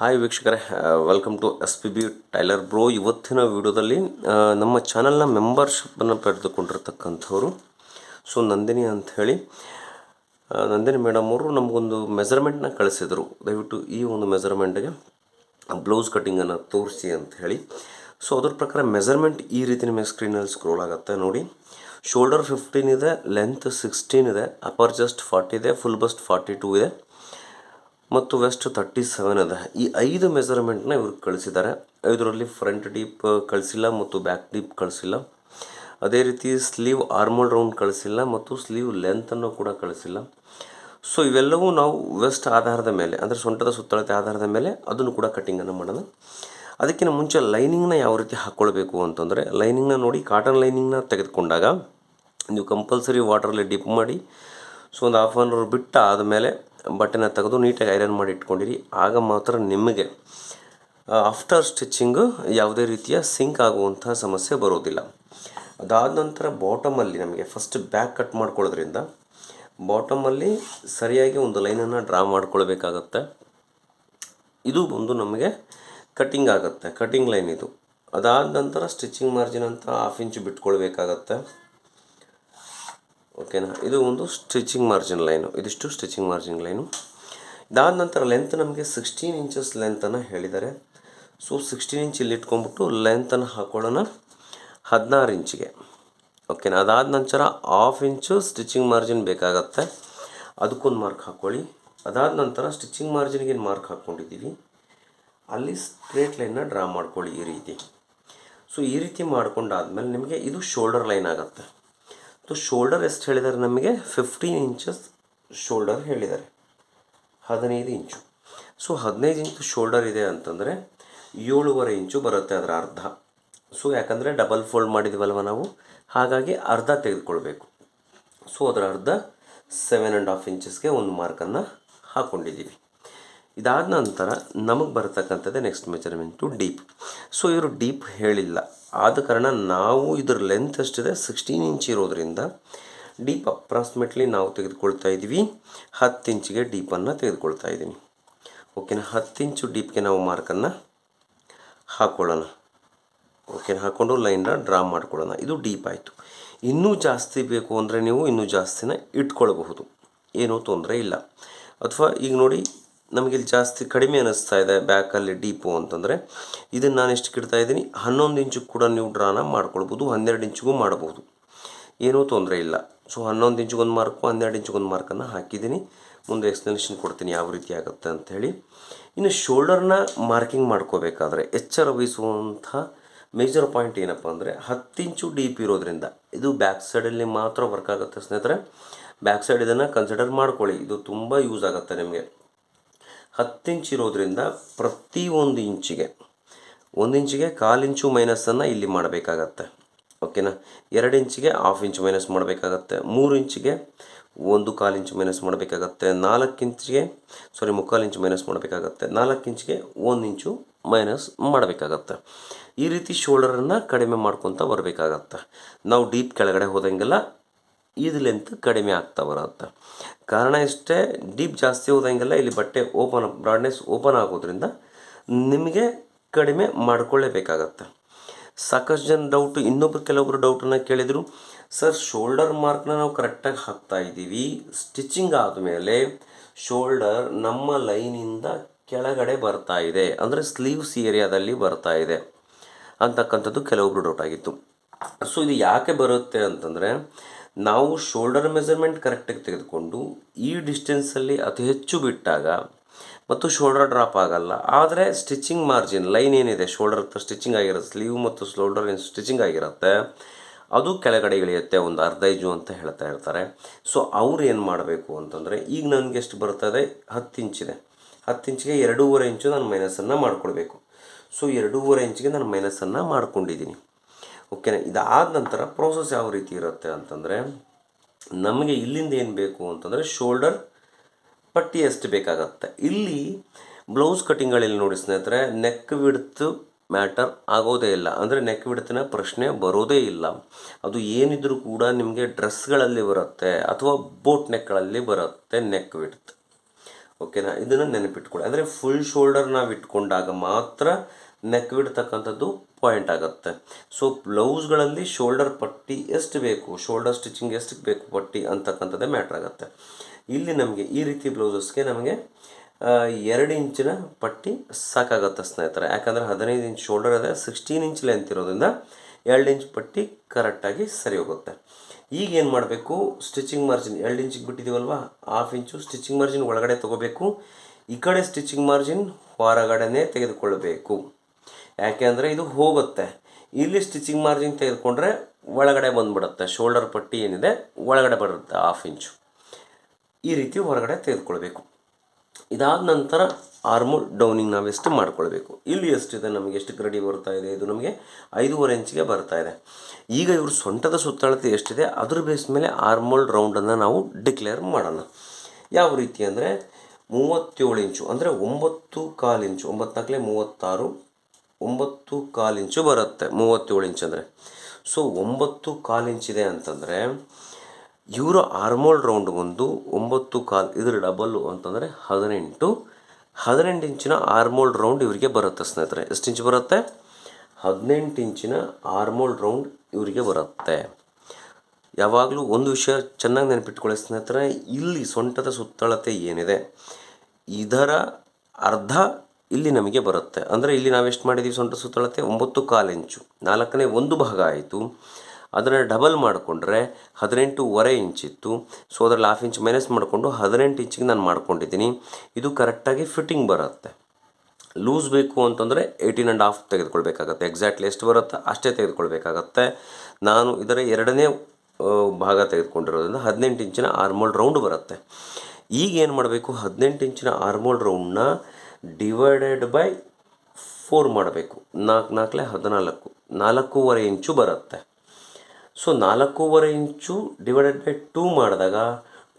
Hi ವೀಕ್ಷಕರೇ. Welcome to S P B tailor bro ಇವತ್ತಿನ ವಿಡಿಯೋದಲ್ಲಿ ನಮ್ಮ ಚಾನಲ್ನ ಮೆಂಬರ್ಶಿಪ್ಪನ್ನು ಪಡೆದುಕೊಂಡಿರ್ತಕ್ಕಂಥವ್ರು. ಸೊ ನಂದಿನಿ ಅಂಥೇಳಿ ನಂದಿನಿ ಮೇಡಮ್ ಅವರು ನಮಗೊಂದು ಮೆಜರ್ಮೆಂಟ್ನ ಕಳಿಸಿದರು. ದಯವಿಟ್ಟು ಈ ಒಂದು ಮೆಜರ್ಮೆಂಟ್ಗೆ ಬ್ಲೌಸ್ ಕಟ್ಟಿಂಗನ್ನು ತೋರಿಸಿ ಅಂತ ಹೇಳಿ. ಸೊ ಅದ್ರ ಪ್ರಕಾರ ಮೆಜರ್ಮೆಂಟ್ ಈ ರೀತಿ ನಿಮಗೆ ಸ್ಕ್ರೀನಲ್ಲಿ ಸ್ಕ್ರೋಲ್ ಆಗುತ್ತೆ ನೋಡಿ. ಶೋಲ್ಡರ್ ಫಿಫ್ಟೀನ್ ಇದೆ ಲೆಂತ್ ಸಿಕ್ಸ್ಟೀನ್ ಇದೆ ಅಪರ್ ಜಸ್ಟ್ ಫಾರ್ಟಿ ಇದೆ ಫುಲ್ ಬಸ್ಟ್ ಫಾರ್ಟಿ ಟೂ ಇದೆ. ಮತ್ತು ವೆಸ್ಟ್ ತರ್ಟಿ ಸೆವೆನ್ ಅದ. ಈ ಐದು ಮೆಸರ್ಮೆಂಟ್ನ ಇವರು ಕಳಿಸಿದ್ದಾರೆ ಇದರಲ್ಲಿ ಫ್ರಂಟ್ ಡೀಪ್ ಕಳಿಸಿಲ್ಲ ಮತ್ತು ಬ್ಯಾಕ್ ಡೀಪ್ ಕಳಿಸಿಲ್ಲ. ಅದೇ ರೀತಿ ಸ್ಲೀವ್ ಆರ್ಮೋಲ್ ರೌಂಡ್ ಕಳಿಸಿಲ್ಲ ಮತ್ತು ಸ್ಲೀವ್ ಲೆಂತನ್ನು ಕೂಡ ಕಳಿಸಿಲ್ಲ. ಸೊ ಇವೆಲ್ಲವೂ ನಾವು ವೆಸ್ಟ್ ಆಧಾರದ ಮೇಲೆ, ಅಂದರೆ ಸೊಂಟದ ಸುತ್ತಳತೆ ಆಧಾರದ ಮೇಲೆ ಅದನ್ನು ಕೂಡ ಕಟ್ಟಿಂಗನ್ನು ಮಾಡೋಣ ಅದಕ್ಕಿಂತ ಮುಂಚೆ ಲೈನಿಂಗ್ನ ಯಾವ ರೀತಿ ಹಾಕ್ಕೊಳ್ಬೇಕು ಅಂತಂದರೆ ಲೈನಿಂಗ್ನ ನೋಡಿ ಕಾಟನ್ ಲೈನಿಂಗ್ನ ತೆಗೆದುಕೊಂಡಾಗ ನೀವು ಕಂಪಲ್ಸರಿ ವಾಟ್ರಲ್ಲಿ ಡಿಪ್ ಮಾಡಿ ಸೊ ಒಂದು ಹಾಫ್ ಆನ್ ಅವರ್ ಬಿಟ್ಟು ಆದಮೇಲೆ ಬಟ್ಟೆನ ತೆಗೆದು ನೀಟಾಗಿ ಐರನ್ ಮಾಡಿ ಇಟ್ಕೊಂಡಿರಿ. ಆಗ ಮಾತ್ರ ನಿಮಗೆ ಆಫ್ಟರ್ ಸ್ಟಿಚ್ಚಿಂಗು ಯಾವುದೇ ರೀತಿಯ ಸಿಂಕ್ ಆಗುವಂಥ ಸಮಸ್ಯೆ ಬರೋದಿಲ್ಲ. ಅದಾದ ನಂತರ ಬಾಟಮಲ್ಲಿ ನಮಗೆ ಫಸ್ಟ್ ಬ್ಯಾಕ್ ಕಟ್ ಮಾಡ್ಕೊಳ್ಳೋದ್ರಿಂದ ಬಾಟಮಲ್ಲಿ ಸರಿಯಾಗಿ ಒಂದು ಲೈನನ್ನು ಡ್ರಾ ಮಾಡ್ಕೊಳ್ಬೇಕಾಗತ್ತೆ. ಇದು ಒಂದು ನಮಗೆ ಕಟ್ಟಿಂಗ್ ಆಗುತ್ತೆ. ಕಟ್ಟಿಂಗ್ ಲೈನ್ ಇದು. ಅದಾದ ನಂತರ ಸ್ಟಿಚಿಂಗ್ ಮಾರ್ಜಿನ್ ಅಂತ ಹಾಫ್ ಇಂಚ್ ಬಿಟ್ಕೊಳ್ಬೇಕಾಗತ್ತೆ. ಓಕೆನಾ ಇದು ಒಂದು ಸ್ಟಿಚಿಂಗ್ ಮಾರ್ಜಿನ್ ಲೈನು ಇದಿಷ್ಟು ಸ್ಟಿಚಿಂಗ್ ಮಾರ್ಜಿನ್ ಲೈನು ಇದಾದ ನಂತರ ಲೆಂತ್ ನಮಗೆ ಸಿಕ್ಸ್ಟೀನ್ ಇಂಚಸ್ ಲೆಂತನ್ನು ಹೇಳಿದ್ದಾರೆ ಸೊ ಸಿಕ್ಸ್ಟೀನ್ ಇಂಚ್ ಇಲ್ಲಿ ಇಟ್ಕೊಂಡ್ಬಿಟ್ಟು ಲೆಂತನ್ನು ಹಾಕೊಳ್ಳೋಣ. ಹದಿನಾರು ಇಂಚಿಗೆ ಓಕೆನಾ ಅದಾದ ನಂತರ ಹಾಫ್ ಇಂಚು ಸ್ಟಿಚಿಂಗ್ ಮಾರ್ಜಿನ್ ಬೇಕಾಗತ್ತೆ. ಅದಕ್ಕೊಂದು ಮಾರ್ಕ್ ಹಾಕ್ಕೊಳ್ಳಿ ಅದಾದ ನಂತರ ಸ್ಟಿಚಿಂಗ್ ಮಾರ್ಜಿನ್ಗೆ ಏನು ಮಾರ್ಕ್ ಹಾಕ್ಕೊಂಡಿದ್ದೀವಿ ಅಲ್ಲಿ ಸ್ಟ್ರೇಟ್ ಲೈನನ್ನ ಡ್ರಾ ಮಾಡ್ಕೊಳ್ಳಿ ಈ ರೀತಿ. ಸೊ ಈ ರೀತಿ ಮಾಡ್ಕೊಂಡಾದ್ಮೇಲೆ ನಿಮಗೆ ಇದು ಶೋಲ್ಡರ್ ಲೈನ್ ಆಗುತ್ತೆ. ಸೊ ಶೋಲ್ಡರ್ ಎಷ್ಟು ಹೇಳಿದ್ದಾರೆ ನಮಗೆ ಫಿಫ್ಟೀನ್ ಇಂಚಸ್ ಶೋಲ್ಡರ್ ಹೇಳಿದ್ದಾರೆ. ಹದಿನೈದು ಇಂಚು ಸೊ ಹದಿನೈದು ಇಂಚು ಶೋಲ್ಡರ್ ಇದೆ ಅಂತಂದರೆ ಏಳುವರೆ ಇಂಚು ಬರುತ್ತೆ ಅದರ ಅರ್ಧ. ಸೊ ಯಾಕಂದರೆ ಡಬಲ್ ಫೋಲ್ಡ್ ಮಾಡಿದ್ವಲ್ವ ನಾವು? ಹಾಗಾಗಿ ಅರ್ಧ ತೆಗೆದುಕೊಳ್ಬೇಕು. ಸೊ ಅದರ ಅರ್ಧ ಸೆವೆನ್ ಆ್ಯಂಡ್ ಹಾಫ್ ಇಂಚಸ್ಗೆ ಒಂದು ಮಾರ್ಕನ್ನು ಹಾಕ್ಕೊಂಡಿದ್ದೀವಿ ಇದಾದ ನಂತರ ನಮಗೆ ಬರತಕ್ಕಂಥದ್ದೇ ನೆಕ್ಸ್ಟ್ ಮೆಜರ್ಮೆಂಟು ಡೀಪ್ ಸೊ ಇವರು ಡೀಪ್ ಹೇಳಿಲ್ಲ. ಆದ ಕಾರಣ ನಾವು ಇದರ ಲೆಂತ್ ಎಷ್ಟಿದೆ ಸಿಕ್ಸ್ಟೀನ್ ಇಂಚ್ ಇರೋದರಿಂದ ಡೀಪ್ ಅಪ್ರಾಕ್ಸಿಮೇಟ್ಲಿ ನಾವು ತೆಗೆದುಕೊಳ್ತಾ ಇದ್ದೀವಿ ಹತ್ತು ಇಂಚಿಗೆ ಡೀಪನ್ನು ತೆಗೆದುಕೊಳ್ತಾ ಇದ್ದೀನಿ ಓಕೆನಾ ಹತ್ತು ಇಂಚು ಡೀಪ್ಗೆ ನಾವು ಮಾರ್ಕನ್ನು ಹಾಕ್ಕೊಳ್ಳೋಣ ಓಕೆನಾ ಹಾಕ್ಕೊಂಡು ಲೈನ್ನ ಡ್ರಾ ಮಾಡ್ಕೊಳ್ಳೋಣ. ಇದು ಡೀಪ್ ಆಯಿತು. ಇನ್ನೂ ಜಾಸ್ತಿ ಬೇಕು ಅಂದರೆ ನೀವು ಇನ್ನೂ ಜಾಸ್ತಿನ ಇಟ್ಕೊಳ್ಬಹುದು. ಏನೂ ತೊಂದರೆ ಇಲ್ಲ. ಅಥವಾ ಈಗ ನೋಡಿ ನಮಗೆ ಇಲ್ಲಿ ಜಾಸ್ತಿ ಕಡಿಮೆ ಅನ್ನಿಸ್ತಾ ಇದೆ ಬ್ಯಾಕಲ್ಲಿ ಡೀಪು ಅಂತಂದರೆ. ಇದನ್ನು ನಾನು ಎಷ್ಟು ಇದ್ದೀನಿ? ಹನ್ನೊಂದು ಇಂಚು ಕೂಡ ನೀವು ಡ್ರಾನ ಮಾಡ್ಕೊಳ್ಬೋದು, ಹನ್ನೆರಡು ಇಂಚಿಗೂ ಮಾಡಬಹುದು ಏನೂ ತೊಂದರೆ ಇಲ್ಲ. ಸೊ ಹನ್ನೊಂದು ಇಂಚಿಗೊಂದು ಮಾರ್ಕು ಹನ್ನೆರಡು ಇಂಚಿಗೊಂದು ಮಾರ್ಕನ್ನು ಹಾಕಿದ್ದೀನಿ. ಮುಂದೆ ಎಕ್ಸ್ಪ್ಲನೇಷನ್ ಕೊಡ್ತೀನಿ ಯಾವ ರೀತಿ ಆಗುತ್ತೆ ಅಂಥೇಳಿ ಇನ್ನು ಶೋಲ್ಡರ್ನ ಮಾರ್ಕಿಂಗ್ ಮಾಡ್ಕೋಬೇಕಾದ್ರೆ ಎಚ್ಚರ ವಹಿಸುವಂಥ ಮೇಜರ್ ಪಾಯಿಂಟ್ ಏನಪ್ಪ ಅಂದರೆ ಹತ್ತು ಇಂಚು ಡೀಪ್ ಇರೋದ್ರಿಂದ ಇದು ಬ್ಯಾಕ್ ಸೈಡಲ್ಲಿ ಮಾತ್ರ ವರ್ಕ್ ಆಗುತ್ತೆ ಸ್ನೇಹಿತರೆ. ಬ್ಯಾಕ್ ಸೈಡ್ ಇದನ್ನು ಕನ್ಸಿಡರ್ ಮಾಡ್ಕೊಳ್ಳಿ. ಇದು ತುಂಬ ಯೂಸ್ ಆಗುತ್ತೆ ನಿಮಗೆ. ಹತ್ತು ಇಂಚ್ ಇರೋದ್ರಿಂದ ಪ್ರತಿ ಒಂದು ಇಂಚಿಗೆ ಒಂದು ಇಂಚಿಗೆ ಕಾಲು ಇಂಚು ಮೈನಸನ್ನು ಇಲ್ಲಿ ಮಾಡಬೇಕಾಗತ್ತೆ. ಓಕೆನಾ ಎರಡು ಇಂಚಿಗೆ ಹಾಫ್ ಇಂಚ್ ಮೈನಸ್ ಮಾಡಬೇಕಾಗತ್ತೆ. ಮೂರು ಇಂಚಿಗೆ ಒಂದು ಕಾಲು ಇಂಚ್ ಮೈನಸ್ ಮಾಡಬೇಕಾಗತ್ತೆ. ನಾಲ್ಕು ಇಂಚಿಗೆ ಸಾರಿ ಮುಕ್ಕಾಲು ಇಂಚ್ ಮೈನಸ್ ಮಾಡಬೇಕಾಗತ್ತೆ. ನಾಲ್ಕು ಇಂಚಿಗೆ ಒಂದು ಇಂಚು ಮೈನಸ್ ಮಾಡಬೇಕಾಗತ್ತೆ. ಈ ರೀತಿ ಶೋಲ್ಡರನ್ನು ಕಡಿಮೆ ಮಾಡ್ಕೊತ ಬರಬೇಕಾಗತ್ತೆ. ನಾವು ಡೀಪ್ ಕೆಳಗಡೆ ಹೋದಂಗೆಲ್ಲ ಇದು ಲೆಂತ್ ಕಡಿಮೆ ಆಗ್ತಾ ಬರುತ್ತೆ ಕಾರಣ ಇಷ್ಟೇ, ಡೀಪ್ ಜಾಸ್ತಿ ಹೋದಂಗೆಲ್ಲ ಇಲ್ಲಿ ಬಟ್ಟೆ ಓಪನ್, ಬ್ರಾಡ್ನೆಸ್ ಓಪನ್ ಆಗೋದ್ರಿಂದ ನಿಮಗೆ ಕಡಿಮೆ ಮಾಡಿಕೊಳ್ಳೇಬೇಕಾಗತ್ತೆ. ಸಾಕಷ್ಟು ಜನ ಡೌಟು, ಇನ್ನೊಬ್ರು ಕೆಲವೊಬ್ರು ಡೌಟನ್ನು ಕೇಳಿದರು, ಸರ್, ಶೋಲ್ಡರ್ ಮಾರ್ಕ್ನ ನಾವು ಕರೆಕ್ಟಾಗಿ ಹಾಕ್ತಾ ಇದ್ದೀವಿ, ಸ್ಟಿಚಿಂಗ್ ಆದಮೇಲೆ ಶೋಲ್ಡರ್ ನಮ್ಮ ಲೈನಿಂದ ಕೆಳಗಡೆ ಬರ್ತಾ ಇದೆ, ಅಂದರೆ ಸ್ಲೀವ್ಸ್ ಏರಿಯಾದಲ್ಲಿ ಬರ್ತಾ ಇದೆ, ಅಂತಕ್ಕಂಥದ್ದು ಕೆಲವೊಬ್ರು ಡೌಟ್ ಆಗಿತ್ತು. ಸೊ, ಇದು ಯಾಕೆ ಬರುತ್ತೆ ಅಂತಂದರೆ ನಾವು ಶೋಲ್ಡರ್ ಮೆಜರ್ಮೆಂಟ್ ಕರೆಕ್ಟಾಗಿ ತೆಗೆದುಕೊಂಡು ಈ ಡಿಸ್ಟೆನ್ಸಲ್ಲಿ ಅತಿ ಹೆಚ್ಚು ಬಿಟ್ಟಾಗ ಮತ್ತು ಶೋಲ್ಡರ್ ಡ್ರಾಪ್ ಆಗಲ್ಲ. ಆದರೆ ಸ್ಟಿಚಿಂಗ್ ಮಾರ್ಜಿನ್ ಲೈನ್ ಏನಿದೆ? ಶೋಲ್ಡರ್ ಹತ್ರ ಸ್ಟಿಚಿಂಗ್ ಆಗಿರುತ್ತೆ ಸ್ಲೀವ್ ಮತ್ತು ಶೋಲ್ಡರ್ ಏನು ಸ್ಟಿಚಿಂಗ್ ಆಗಿರುತ್ತೆ. ಅದು ಕೆಳಗಡೆ ಇಳಿಯುತ್ತೆ, ಒಂದು ಅರ್ಧ ಇಂಚು ಅಂತ ಹೇಳ್ತಾ ಇರ್ತಾರೆ. ಸೊ ಅವ್ರು ಏನು ಮಾಡಬೇಕು ಅಂತಂದರೆ, ಈಗ ನನಗೆ ಎಷ್ಟು ಬರ್ತದೆ? ಹತ್ತು ಇಂಚಿದೆ ಹತ್ತು ಇಂಚಿಗೆ ಎರಡೂವರೆ ಇಂಚು ನಾನು ಮೈನಸನ್ನು ಮಾಡ್ಕೊಳ್ಬೇಕು ಸೊ ಎರಡೂವರೆ ಇಂಚಿಗೆ ನಾನು ಮೈನಸನ್ನು ಮಾಡ್ಕೊಂಡಿದ್ದೀನಿ ಓಕೆನಾ ಇದಾದ ನಂತರ ಪ್ರೋಸೆಸ್ ಯಾವ ರೀತಿ ಇರುತ್ತೆ ಅಂತಂದರೆ, ನಮಗೆ ಇಲ್ಲಿಂದ ಏನು ಬೇಕು ಅಂತಂದರೆ ಶೋಲ್ಡರ್ ಪಟ್ಟಿ ಎಷ್ಟು ಬೇಕಾಗತ್ತೆ. ಇಲ್ಲಿ ಬ್ಲೌಸ್ ಕಟ್ಟಿಂಗ್ಗಳಲ್ಲಿ ನೋಡಿ ಸ್ನೇಹಿತರೆ ನೆಕ್ ವಿಡ್ತು ಮ್ಯಾಟರ್ ಆಗೋದೇ ಇಲ್ಲ. ಅಂದರೆ ನೆಕ್ ವಿಡ್ತಿನ ಪ್ರಶ್ನೆ ಬರೋದೇ ಇಲ್ಲ. ಅದು ಏನಿದ್ರೂ ಕೂಡ ನಿಮಗೆ ಡ್ರೆಸ್ಗಳಲ್ಲಿ ಬರುತ್ತೆ ಅಥವಾ ಬೋಟ್ ನೆಕ್ಗಳಲ್ಲಿ ಬರುತ್ತೆ ನೆಕ್ ವಿಡ್ತ್ ಓಕೆನಾ ಇದನ್ನು ನೆನಪಿಟ್ಕೊಳ್ಳಿ. ಅಂದರೆ ಫುಲ್ ಶೋಲ್ಡರ್ ನಾವು ಇಟ್ಕೊಂಡಾಗ ಮಾತ್ರ ನೆಕ್ ಬಿಡ್ತಕ್ಕಂಥದ್ದು ಪಾಯಿಂಟ್ ಆಗುತ್ತೆ. ಸೊ ಬ್ಲೌಸ್ಗಳಲ್ಲಿ ಶೋಲ್ಡರ್ ಪಟ್ಟಿ ಎಷ್ಟು ಬೇಕು? ಶೋಲ್ಡರ್ ಸ್ಟಿಚಿಂಗ್ ಎಷ್ಟು ಬೇಕು ಪಟ್ಟಿ ಅಂತಕ್ಕಂಥದ್ದೇ ಮ್ಯಾಟ್ರ್ ಆಗುತ್ತೆ. ಇಲ್ಲಿ ನಮಗೆ ಈ ರೀತಿ ಬ್ಲೌಸಸ್ಗೆ ನಮಗೆ ಎರಡು ಇಂಚಿನ ಪಟ್ಟಿ ಸಾಕಾಗುತ್ತೆ ಸ್ನೇಹಿತರೆ. ಯಾಕಂದರೆ ಹದಿನೈದು ಇಂಚ್ ಶೋಲ್ಡರ್ ಅದೇ ಸಿಕ್ಸ್ಟೀನ್ ಇಂಚ್ ಲೆಂತ್ ಇರೋದ್ರಿಂದ ಎರಡು ಇಂಚ್ ಪಟ್ಟಿ ಕರೆಕ್ಟಾಗಿ ಸರಿ ಹೋಗುತ್ತೆ. ಈಗ ಏನು ಮಾಡಬೇಕು? ಸ್ಟಿಚಿಂಗ್ ಮಾರ್ಜಿನ್ ಎರಡು ಇಂಚಿಗೆ ಬಿಟ್ಟಿದ್ದೀವಲ್ವ ಹಾಫ್ ಇಂಚು ಸ್ಟಿಚಿಂಗ್ ಮಾರ್ಜಿನ್ ಒಳಗಡೆ ತೊಗೋಬೇಕು. ಈ ಕಡೆ ಸ್ಟಿಚಿಂಗ್ ಮಾರ್ಜಿನ್ ಹೊರಗಡೆನೇ ತೆಗೆದುಕೊಳ್ಬೇಕು ಯಾಕೆ ಅಂದರೆ ಇದು ಹೋಗುತ್ತೆ. ಇಲ್ಲಿ ಸ್ಟಿಚಿಂಗ್ ಮಾರ್ಜಿನ್ ತೆಗೆದುಕೊಂಡ್ರೆ ಒಳಗಡೆ ಬಂದುಬಿಡುತ್ತೆ. ಶೋಲ್ಡರ್ ಪಟ್ಟಿ ಏನಿದೆ, ಒಳಗಡೆ ಬರುತ್ತೆ ಹಾಫ್ ಇಂಚು ಈ ರೀತಿ ಹೊರಗಡೆ ತೆಗೆದುಕೊಳ್ಬೇಕು. ಇದಾದ ನಂತರ ಆರ್ಮೋಲ್ ಡೌನಿಂಗ್ ನಾವೆಷ್ಟು ಮಾಡ್ಕೊಳ್ಬೇಕು. ಇಲ್ಲಿ ಎಷ್ಟಿದೆ, ನಮಗೆ ಎಷ್ಟು ರೆಡಿ ಬರ್ತಾ ಇದೆ, ಇದು ನಮಗೆ ಐದೂವರೆ ಇಂಚಿಗೆ ಬರ್ತಾ ಇದೆ. ಈಗ ಇವರು ಸೊಂಟದ ಸುತ್ತಳತೆ ಎಷ್ಟಿದೆ, ಅದ್ರ ಬೇಸ್ ಮೇಲೆ ಆರ್ಮೋಲ್ ರೌಂಡನ್ನು ನಾವು ಡಿಕ್ಲೇರ್ ಮಾಡೋಣ. ಯಾವ ರೀತಿ ಅಂದರೆ ಮೂವತ್ತೇಳು ಇಂಚು ಅಂದರೆ ಒಂಬತ್ತು ಕಾಲು ಇಂಚು ಒಂಬತ್ತು ನಾಲ್ಕಲೇ ಮೂವತ್ತಾರು ಒಂಬತ್ತು ಕಾಲು ಇಂಚು ಬರುತ್ತೆ, ಮೂವತ್ತೇಳು ಇಂಚ್ ಅಂದರೆ. ಸೊ ಒಂಬತ್ತು ಕಾಲು ಇಂಚಿದೆ ಅಂತಂದರೆ, ಇವರ ಆರ್ಮೋಲ್ ರೌಂಡ್ ಒಂದು, ಒಂಬತ್ತು ಕಾಲು, ಇದ್ರ ಡಬಲ್ಲು ಅಂತಂದರೆ ಹದಿನೆಂಟು ಹದಿನೆಂಟು ಇಂಚಿನ ಆರ್ಮೋಲ್ ರೌಂಡ್ ಇವರಿಗೆ ಬರುತ್ತೆ ಸ್ನೇಹಿತರೆ. ಎಷ್ಟು ಇಂಚ್ ಬರುತ್ತೆ? ಹದಿನೆಂಟು ಇಂಚಿನ ಆರ್ಮೋಲ್ ರೌಂಡ್ ಇವರಿಗೆ ಬರುತ್ತೆ. ಯಾವಾಗಲೂ ಒಂದು ವಿಷಯ ಚೆನ್ನಾಗಿ ನೆನಪಿಟ್ಕೊಳ್ಳಿ ಸ್ನೇಹಿತರೆ, ಇಲ್ಲಿ ಸೊಂಟದ ಸುತ್ತಳತೆ ಏನಿದೆ? ಇದರ ಅರ್ಧ ಇಲ್ಲಿ ನಮಗೆ ಬರುತ್ತೆ. ಅಂದರೆ ಇಲ್ಲಿ ನಾವೆಷ್ಟು ಮಾಡಿದ್ದೀವಿ ಸೊಂಟ ಸುತ್ತಳತೆ ಒಂಬತ್ತು ಇಂಚು. ನಾಲ್ಕನೇ ಒಂದು ಭಾಗ ಆಯಿತು. ಅದನ್ನು ಡಬಲ್ ಮಾಡಿಕೊಂಡ್ರೆ ಹದಿನೆಂಟೂವರೆ ಇಂಚಿತ್ತು ಸೊ ಅದರಲ್ಲಿ ಹಾಫ್ ಇಂಚ್ ಮೈನಸ್ ಮಾಡಿಕೊಂಡು ಹದಿನೆಂಟು ಇಂಚಿಗೆ ನಾನು ಮಾಡ್ಕೊಂಡಿದ್ದೀನಿ. ಇದು ಕರೆಕ್ಟಾಗಿ ಫಿಟ್ಟಿಂಗ್ ಬರುತ್ತೆ. ಲೂಸ್ ಬೇಕು ಅಂತಂದರೆ ಏಯ್ಟೀನ್ ಆ್ಯಂಡ್ ಹಾಫ್ ತೆಗೆದುಕೊಳ್ಬೇಕಾಗತ್ತೆ. ಎಕ್ಸಾಕ್ಟ್ಲಿ ಎಷ್ಟು ಬರುತ್ತೋ? ಅಷ್ಟೇ ತೆಗೆದುಕೊಳ್ಬೇಕಾಗತ್ತೆ. ನಾನು ಇದರ ಎರಡನೇ ಭಾಗ ತೆಗೆದುಕೊಂಡಿರೋದ್ರಿಂದ ಹದಿನೆಂಟು ಇಂಚಿನ ಆರ್ಮೋಲ್ ರೌಂಡ್ ಬರುತ್ತೆ. ಈಗ ಏನು ಮಾಡಬೇಕು? ಹದಿನೆಂಟು ಇಂಚಿನ ಆರ್ಮೋಲ್ ರೌಂಡ್ನ ಡಿವೈಡೆಡ್ ಬೈ ಫೋರ್ ಮಾಡಬೇಕು. ನಾಲ್ಕು, ನಾಲ್ಕಲೆ ಹದಿನಾಲ್ಕು. ನಾಲ್ಕೂವರೆ ಇಂಚು ಬರುತ್ತೆ. ಸೊ ನಾಲ್ಕೂವರೆ ಇಂಚು ಡಿವೈಡೆಡ್ ಬೈ ಟೂ ಮಾಡಿದಾಗ